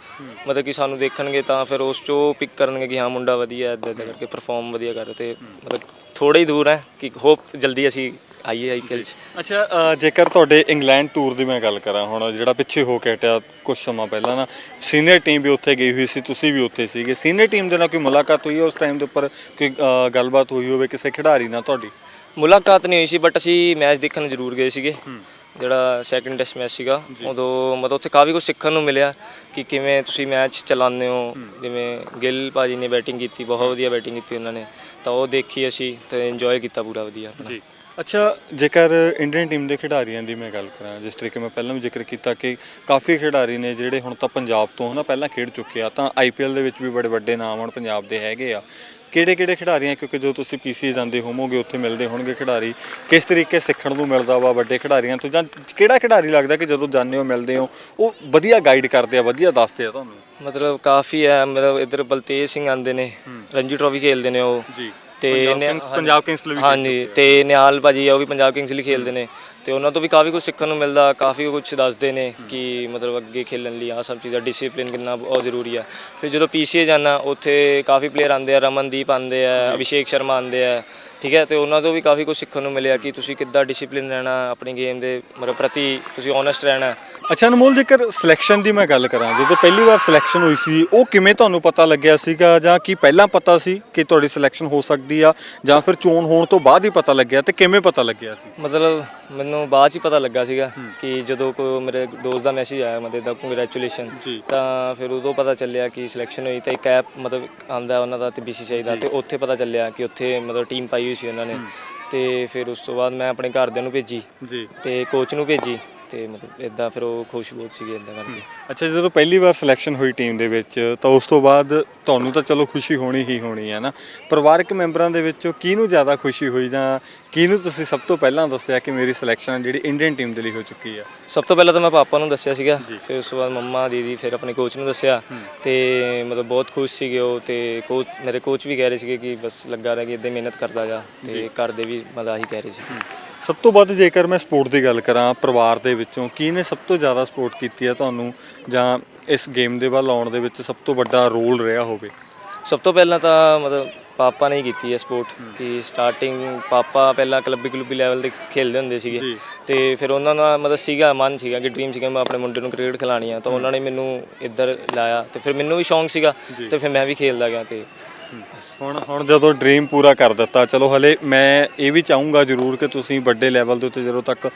ਮਤਲਬ ਕਿ ਸਾਨੂੰ ਦੇਖਣਗੇ ਤਾਂ ਫਿਰ ਉਸ ਚੋਂ ਪਿਕ ਕਰਨਗੇ ਕਿ ਹਾਂ ਮੁੰਡਾ ਵਧੀਆ ਇਦਾਂ ਇਦਾਂ ਕਰਕੇ ਪਰਫਾਰਮ ਵਧੀਆ ਕਰ ਰਿਹਾ ਤੇ ਮਤਲਬ ਥੋੜਾ ਹੀ ਦੂਰ ਹੈ ਕਿ ਹੋਪ ਜਲਦੀ ਅਸੀਂ ਆਈਏ ਆਈਪੀਐਲ 'ਚ ਅੱਛਾ ਅ, ਜੇਕਰ ਤੁਹਾਡੇ ਇੰਗਲੈਂਡ ਟੂਰ ਦੀ ਮੈਂ ਗੱਲ ਕਰਾਂ ਹੁਣ ਜਿਹੜਾ ਪਿੱਛੇ ਹੋ ਕੇ ਹਟਿਆ ਕੁਝ ਸਮਾਂ ਪਹਿਲਾਂ ਨਾ ਸੀਨੀਅਰ ਟੀਮ ਵੀ ਉੱਥੇ ਗਈ ਹੋਈ ਸੀ ਤੁਸੀਂ ਵੀ ਉੱਥੇ ਸੀਗੇ। ਸੀਨੀਅਰ ਟੀਮ ਦੇ ਨਾਲ ਕੋਈ ਮੁਲਾਕਾਤ ਹੋਈ ਹੈ ਉਸ ਟਾਈਮ ਦੇ ਉੱਪਰ? ਕੋਈ ਅ, ਗੱਲਬਾਤ ਹੋਈ ਹੋਵੇ ਕਿਸੇ ਖਿਡਾਰੀ ਨਾਲ ਤੁਹਾਡੀ? ਮੁਲਾਕਾਤ ਨਹੀਂ ਹੋਈ ਸੀ ਬਟ ਅਸੀਂ ਮੈਚ ਦੇਖਣ ਜ਼ਰੂਰ ਗਏ ਸੀਗੇ। ਜਿਹੜਾ ਸੈਕੰਡ ਟੈਸਟ ਮੈਚ ਸੀਗਾ ਉਦੋਂ ਮਤਲਬ ਉੱਥੇ ਕਾਫੀ ਕੁਝ ਸਿੱਖਣ ਨੂੰ ਮਿਲਿਆ ਕਿ ਕਿਵੇਂ ਤੁਸੀਂ ਮੈਚ ਚਲਾਉਂਦੇ ਹੋ ਜਿਵੇਂ ਗਿੱਲ ਭਾਜੀ ਨੇ ਬੈਟਿੰਗ ਕੀਤੀ ਬਹੁਤ ਵਧੀਆ ਬੈਟਿੰਗ ਕੀਤੀ ਉਹਨਾਂ ਨੇ। ਤਾਂ ਉਹ ਦੇਖੀ ਅਸੀਂ ਤੇ ਇੰਜੋਏ ਕੀਤਾ ਪੂਰਾ ਵਧੀਆ ਆਪਣਾ। ਜੀ। ਅੱਛਾ ਜੇਕਰ ਇੰਡੀਅਨ ਟੀਮ ਦੇ ਖਿਡਾਰੀਆਂ ਦੀ ਮੈਂ ਗੱਲ ਕਰਾਂ ਜਿਸ ਤਰੀਕੇ ਮੈਂ ਪਹਿਲਾਂ ਵੀ ਜ਼ਿਕਰ ਕੀਤਾ ਕਿ ਕਾਫੀ ਖਿਡਾਰੀ ਨੇ ਜਿਹੜੇ ਹੁਣ ਤਾਂ ਪੰਜਾਬ ਤੋਂ ਹਨਾ ਪਹਿਲਾਂ ਖੇਡ ਚੁੱਕੇ ਆ ਤਾਂ ਆਈਪੀਐਲ ਦੇ ਵਿੱਚ ਵੀ ਬੜੇ ਵੱਡੇ ਨਾਮ ਹੁਣ ਪੰਜਾਬ ਦੇ ਹੈਗੇ ਆ। ਕਿਹੜੇ ਕਿਹੜੇ ਖਿਡਾਰੀਆਂ ਕਿਉਂਕਿ ਜੋ ਤੁਸੀਂ ਪੀਸੀ ਜਾਂਦੇ ਹੋਵੋਗੇ ਉੱਥੇ ਮਿਲਦੇ ਹੋਣਗੇ ਖਿਡਾਰੀ। ਕਿਸ ਤਰੀਕੇ ਸਿੱਖਣ ਨੂੰ ਮਿਲਦਾ ਵਾ ਵੱਡੇ ਖਿਡਾਰੀਆਂ ਤੋਂ ਜਾਂ ਕਿਹੜਾ ਖਿਡਾਰੀ ਲੱਗਦਾ ਕਿ ਜਦੋਂ ਜਾਂਦੇ ਹੋ ਮਿਲਦੇ ਹੋ ਉਹ ਵਧੀਆ ਗਾਈਡ ਕਰਦੇ ਆ ਵਧੀਆ ਦੱਸਦੇ ਆ ਤੁਹਾਨੂੰ? ਮਤਲਬ ਕਾਫੀ ਹੈ ਮਤਲਬ ਇੱਧਰ ਬਲਤੇਜ ਸਿੰਘ ਆਂਦੇ ਨੇ ਰਣਜੀ ਟਰੋਫੀ ਖੇਲਦੇ ਨੇ ਉਹ। ਜੀ। ਤੇ ਪੰਜਾਬ ਕਿੰਗਸ- ਪੰਜਾਬ ਕਿੰਗਸ ਲਈ ਵੀ ਹਾਂਜੀ ਤੇ ਨਿਹਾਲ ਭਾਜੀ ਆ ਉਹ ਵੀ ਪੰਜਾਬ ਕਿੰਗਸ ਲਈ ਖੇਲਦੇ ਨੇ। ਤੇ ਉਹਨਾਂ ਤੋਂ ਵੀ ਕਾਫੀ ਕੁਝ ਸਿੱਖਣ ਨੂੰ ਮਿਲਦਾ ਕਾਫੀ ਕੁਝ ਦੱਸਦੇ ਨੇ ਕਿ ਮਤਲਬ ਅੱਗੇ ਖੇਲਣ ਲਈ ਆ ਸਭ ਚੀਜ਼ਾਂ ਡਿਸਪਲਿਨ ਕਿੰਨਾ ਬਹੁਤ ਜ਼ਰੂਰੀ ਆ। ਫਿਰ ਜਦੋਂ ਪੀਸੀਏ ਜਾਣਾ ਉੱਥੇ ਕਾਫੀ ਪਲੇਅਰ ਆਉਂਦੇ ਆ ਰਮਨਦੀਪ ਆਉਂਦੇ ਆ ਅਭਿਸ਼ੇਕ ਸ਼ਰਮਾ ਆਉਂਦੇ ਆ ਠੀਕ ਹੈ? ਤੇ ਉਹਨਾਂ ਤੋਂ ਵੀ ਕਾਫੀ ਕੁਝ ਸਿੱਖਣ ਨੂੰ ਮਿਲਿਆ ਕਿ ਤੁਸੀਂ ਕਿੱਦਾਂ ਡਿਸਪਲਿਨ ਰਹਿਣਾ ਆਪਣੀ ਗੇਮ ਦੇ ਮਤਲਬ ਪ੍ਰਤੀ ਤੁਸੀਂ ਓਨੈਸਟ ਰਹਿਣਾ। ਅੱਛਾ ਅਨਮੋਲ ਜੇਕਰ ਸਿਲੈਕਸ਼ਨ ਦੀ ਮੈਂ ਗੱਲ ਕਰਾਂ ਜਦੋਂ ਪਹਿਲੀ ਵਾਰ ਸਿਲੈਕਸ਼ਨ ਹੋਈ ਸੀ ਉਹ ਕਿਵੇਂ ਤੁਹਾਨੂੰ ਪਤਾ ਲੱਗਿਆ ਸੀਗਾ ਜਾਂ ਕੀ ਪਹਿਲਾਂ ਪਤਾ ਸੀ ਕਿ ਤੁਹਾਡੀ ਸਿਲੈਕਸ਼ਨ ਹੋ ਸਕਦੀ ਆ ਜਾਂ ਫਿਰ ਚੋਣ ਹੋਣ ਤੋਂ ਬਾਅਦ ਹੀ ਪਤਾ ਲੱਗਿਆ ਤੇ ਕਿਵੇਂ ਪਤਾ ਲੱਗਿਆ ਸੀ? ਮਤਲਬ ਮੈਨੂੰ ਬਾਅਦ ਚ ਹੀ ਪਤਾ ਲੱਗਾ ਸੀਗਾ ਕਿ ਜਦੋਂ ਕੋ ਮੇਰੇ ਦੋਸਤ ਦਾ ਮੈਸੇਜ ਆਇਆ ਮਤਲਬ ਦਾ ਕੰਗ੍ਰੈਚੁਲੇਸ਼ਨ ਜੀ। ਤਾਂ ਫਿਰ ਉਦੋਂ ਪਤਾ ਚੱਲਿਆ ਕਿ ਸਿਲੈਕਸ਼ਨ ਹੋਈ ਤੇ ਇੱਕ ਐਪ ਮਤਲਬ ਆਂਦਾ ਉਹਨਾਂ ਦਾ ਤੇ BCCI ਦਾ ਤੇ ਉੱਥੇ ਪਤਾ ਚੱਲਿਆ ਕਿ ਉੱਥੇ ਮਤਲਬ ਟੀਮ ਪਾਈ ਹੋਈ ਸੀ ਉਹਨਾਂ ਨੇ ਤੇ ਫਿਰ ਉਸ ਤੋਂ ਬਾਅਦ ਮੈਂ ਆਪਣੇ ਘਰਦਿਆਂ ਨੂੰ ਭੇਜੀ ਜੀ। ਤੇ ਕੋਚ ਨੂੰ ਭੇਜੀ ਤੇ ਮਤਲਬ ਇਦਾਂ ਫਿਰ ਉਹ ਖੁਸ਼ ਬਹੁਤ ਸੀਗੇ ਇਦਾਂ ਕਰਕੇ। ਅੱਛਾ ਜਦੋਂ ਪਹਿਲੀ ਵਾਰ ਸਿਲੈਕਸ਼ਨ ਹੋਈ ਟੀਮ ਦੇ ਵਿੱਚ ਤਾਂ ਉਸ ਤੋਂ ਬਾਅਦ ਤੁਹਾਨੂੰ ਤਾਂ ਚਲੋ ਖੁਸ਼ੀ ਹੋਣੀ ਹੀ ਹੋਣੀ ਹੈ ਨਾ। ਪਰਿਵਾਰਕ ਮੈਂਬਰਾਂ ਦੇ ਵਿੱਚੋਂ ਕਿਹਨੂੰ ਜ਼ਿਆਦਾ ਖੁਸ਼ੀ ਹੋਈ ਜਾਂ ਕਿਹਨੂੰ ਤੁਸੀਂ ਸਭ ਤੋਂ ਪਹਿਲਾਂ ਦੱਸਿਆ ਕਿ ਮੇਰੀ ਸਿਲੈਕਸ਼ਨ ਜਿਹੜੀ ਇੰਡੀਅਨ ਟੀਮ ਦੇ ਲਈ ਹੋ ਚੁੱਕੀ ਆ? ਸਭ ਤੋਂ ਪਹਿਲਾਂ ਤਾਂ ਮੈਂ ਪਾਪਾ ਨੂੰ ਦੱਸਿਆ ਸੀਗਾ ਫਿਰ ਉਸ ਤੋਂ ਬਾਅਦ ਮੰਮਾ ਦੀਦੀ ਫਿਰ ਆਪਣੇ ਕੋਚ ਨੂੰ ਦੱਸਿਆ। ਤੇ ਮਤਲਬ ਬਹੁਤ ਖੁਸ਼ ਸੀਗੇ ਉਹ ਤੇ ਕੋਚ ਮੇਰੇ ਕੋਚ ਵੀ ਕਹਿ ਰਹੇ ਸੀਗੇ ਕਿ ਬਸ ਲੱਗਾ ਰਹਿ ਕਿ ਇਦਾਂ ਮਿਹਨਤ ਕਰਦਾ ਜਾ ਤੇ ਘਰ ਦੇ ਵੀ ਮਤਲਬ ਆਹੀ ਕਹਿ ਰਹੇ ਸੀ। ਸਭ ਤੋਂ ਵੱਧ ਜੇਕਰ ਮੈਂ ਸਪੋਰਟ ਦੀ ਗੱਲ ਕਰਾਂ ਪਰਿਵਾਰ ਦੇ ਵਿੱਚੋਂ ਕਿਹਨੇ ਸਭ ਤੋਂ ਜ਼ਿਆਦਾ ਸਪੋਰਟ ਕੀਤੀ ਹੈ ਤੁਹਾਨੂੰ ਜਾਂ ਇਸ ਗੇਮ ਦੇ ਵੱਲ ਆਉਣ ਦੇ ਵਿੱਚ ਸਭ ਤੋਂ ਵੱਡਾ ਰੋਲ ਰਿਹਾ ਹੋਵੇ? ਸਭ ਤੋਂ ਪਹਿਲਾਂ ਤਾਂ ਮਤਲਬ ਪਾਪਾ ਨੇ ਹੀ ਕੀਤੀ ਹੈ ਸਪੋਰਟ ਕਿ ਸਟਾਰਟਿੰਗ ਪਾਪਾ ਪਹਿਲਾਂ ਕਲੱਬੀ ਕਲੱਬੀ ਲੈਵਲ ਤੇ ਖੇਡਦੇ ਹੁੰਦੇ ਸੀਗੇ। ਤੇ ਫਿਰ ਉਹਨਾਂ ਦਾ ਮਤਲਬ ਸੀਗਾ ਮਨ ਸੀਗਾ ਕਿ ਡ੍ਰੀਮ ਸੀਗਾ ਮੈਂ ਆਪਣੇ ਮੁੰਡੇ ਨੂੰ ਕ੍ਰਿਕਟ ਖਿਲਾਣੀ ਆ ਤਾਂ ਉਹਨਾਂ ਨੇ ਮੈਨੂੰ ਇੱਧਰ ਲਾਇਆ ਤੇ ਫਿਰ ਮੈਨੂੰ ਵੀ ਸ਼ੌਂਕ ਸੀਗਾ ਤੇ ਫਿਰ ਮੈਂ ਵੀ ਖੇਡਦਾ ਗਿਆ ਤੇ ਹੁਣ ਹੁਣ ਜਦੋਂ ਡ੍ਰੀਮ ਪੂਰਾ ਕਰ ਦਿੱਤਾ, ਚਲੋ ਹਲੇ ਮੈਂ ਇਹ ਵੀ ਚਾਹੂੰਗਾ ਜ਼ਰੂਰ ਕਿ ਤੁਸੀਂ ਵੱਡੇ ਲੈਵਲ ਦੇ ਉੱਤੇ ਜਦੋਂ ਤੱਕ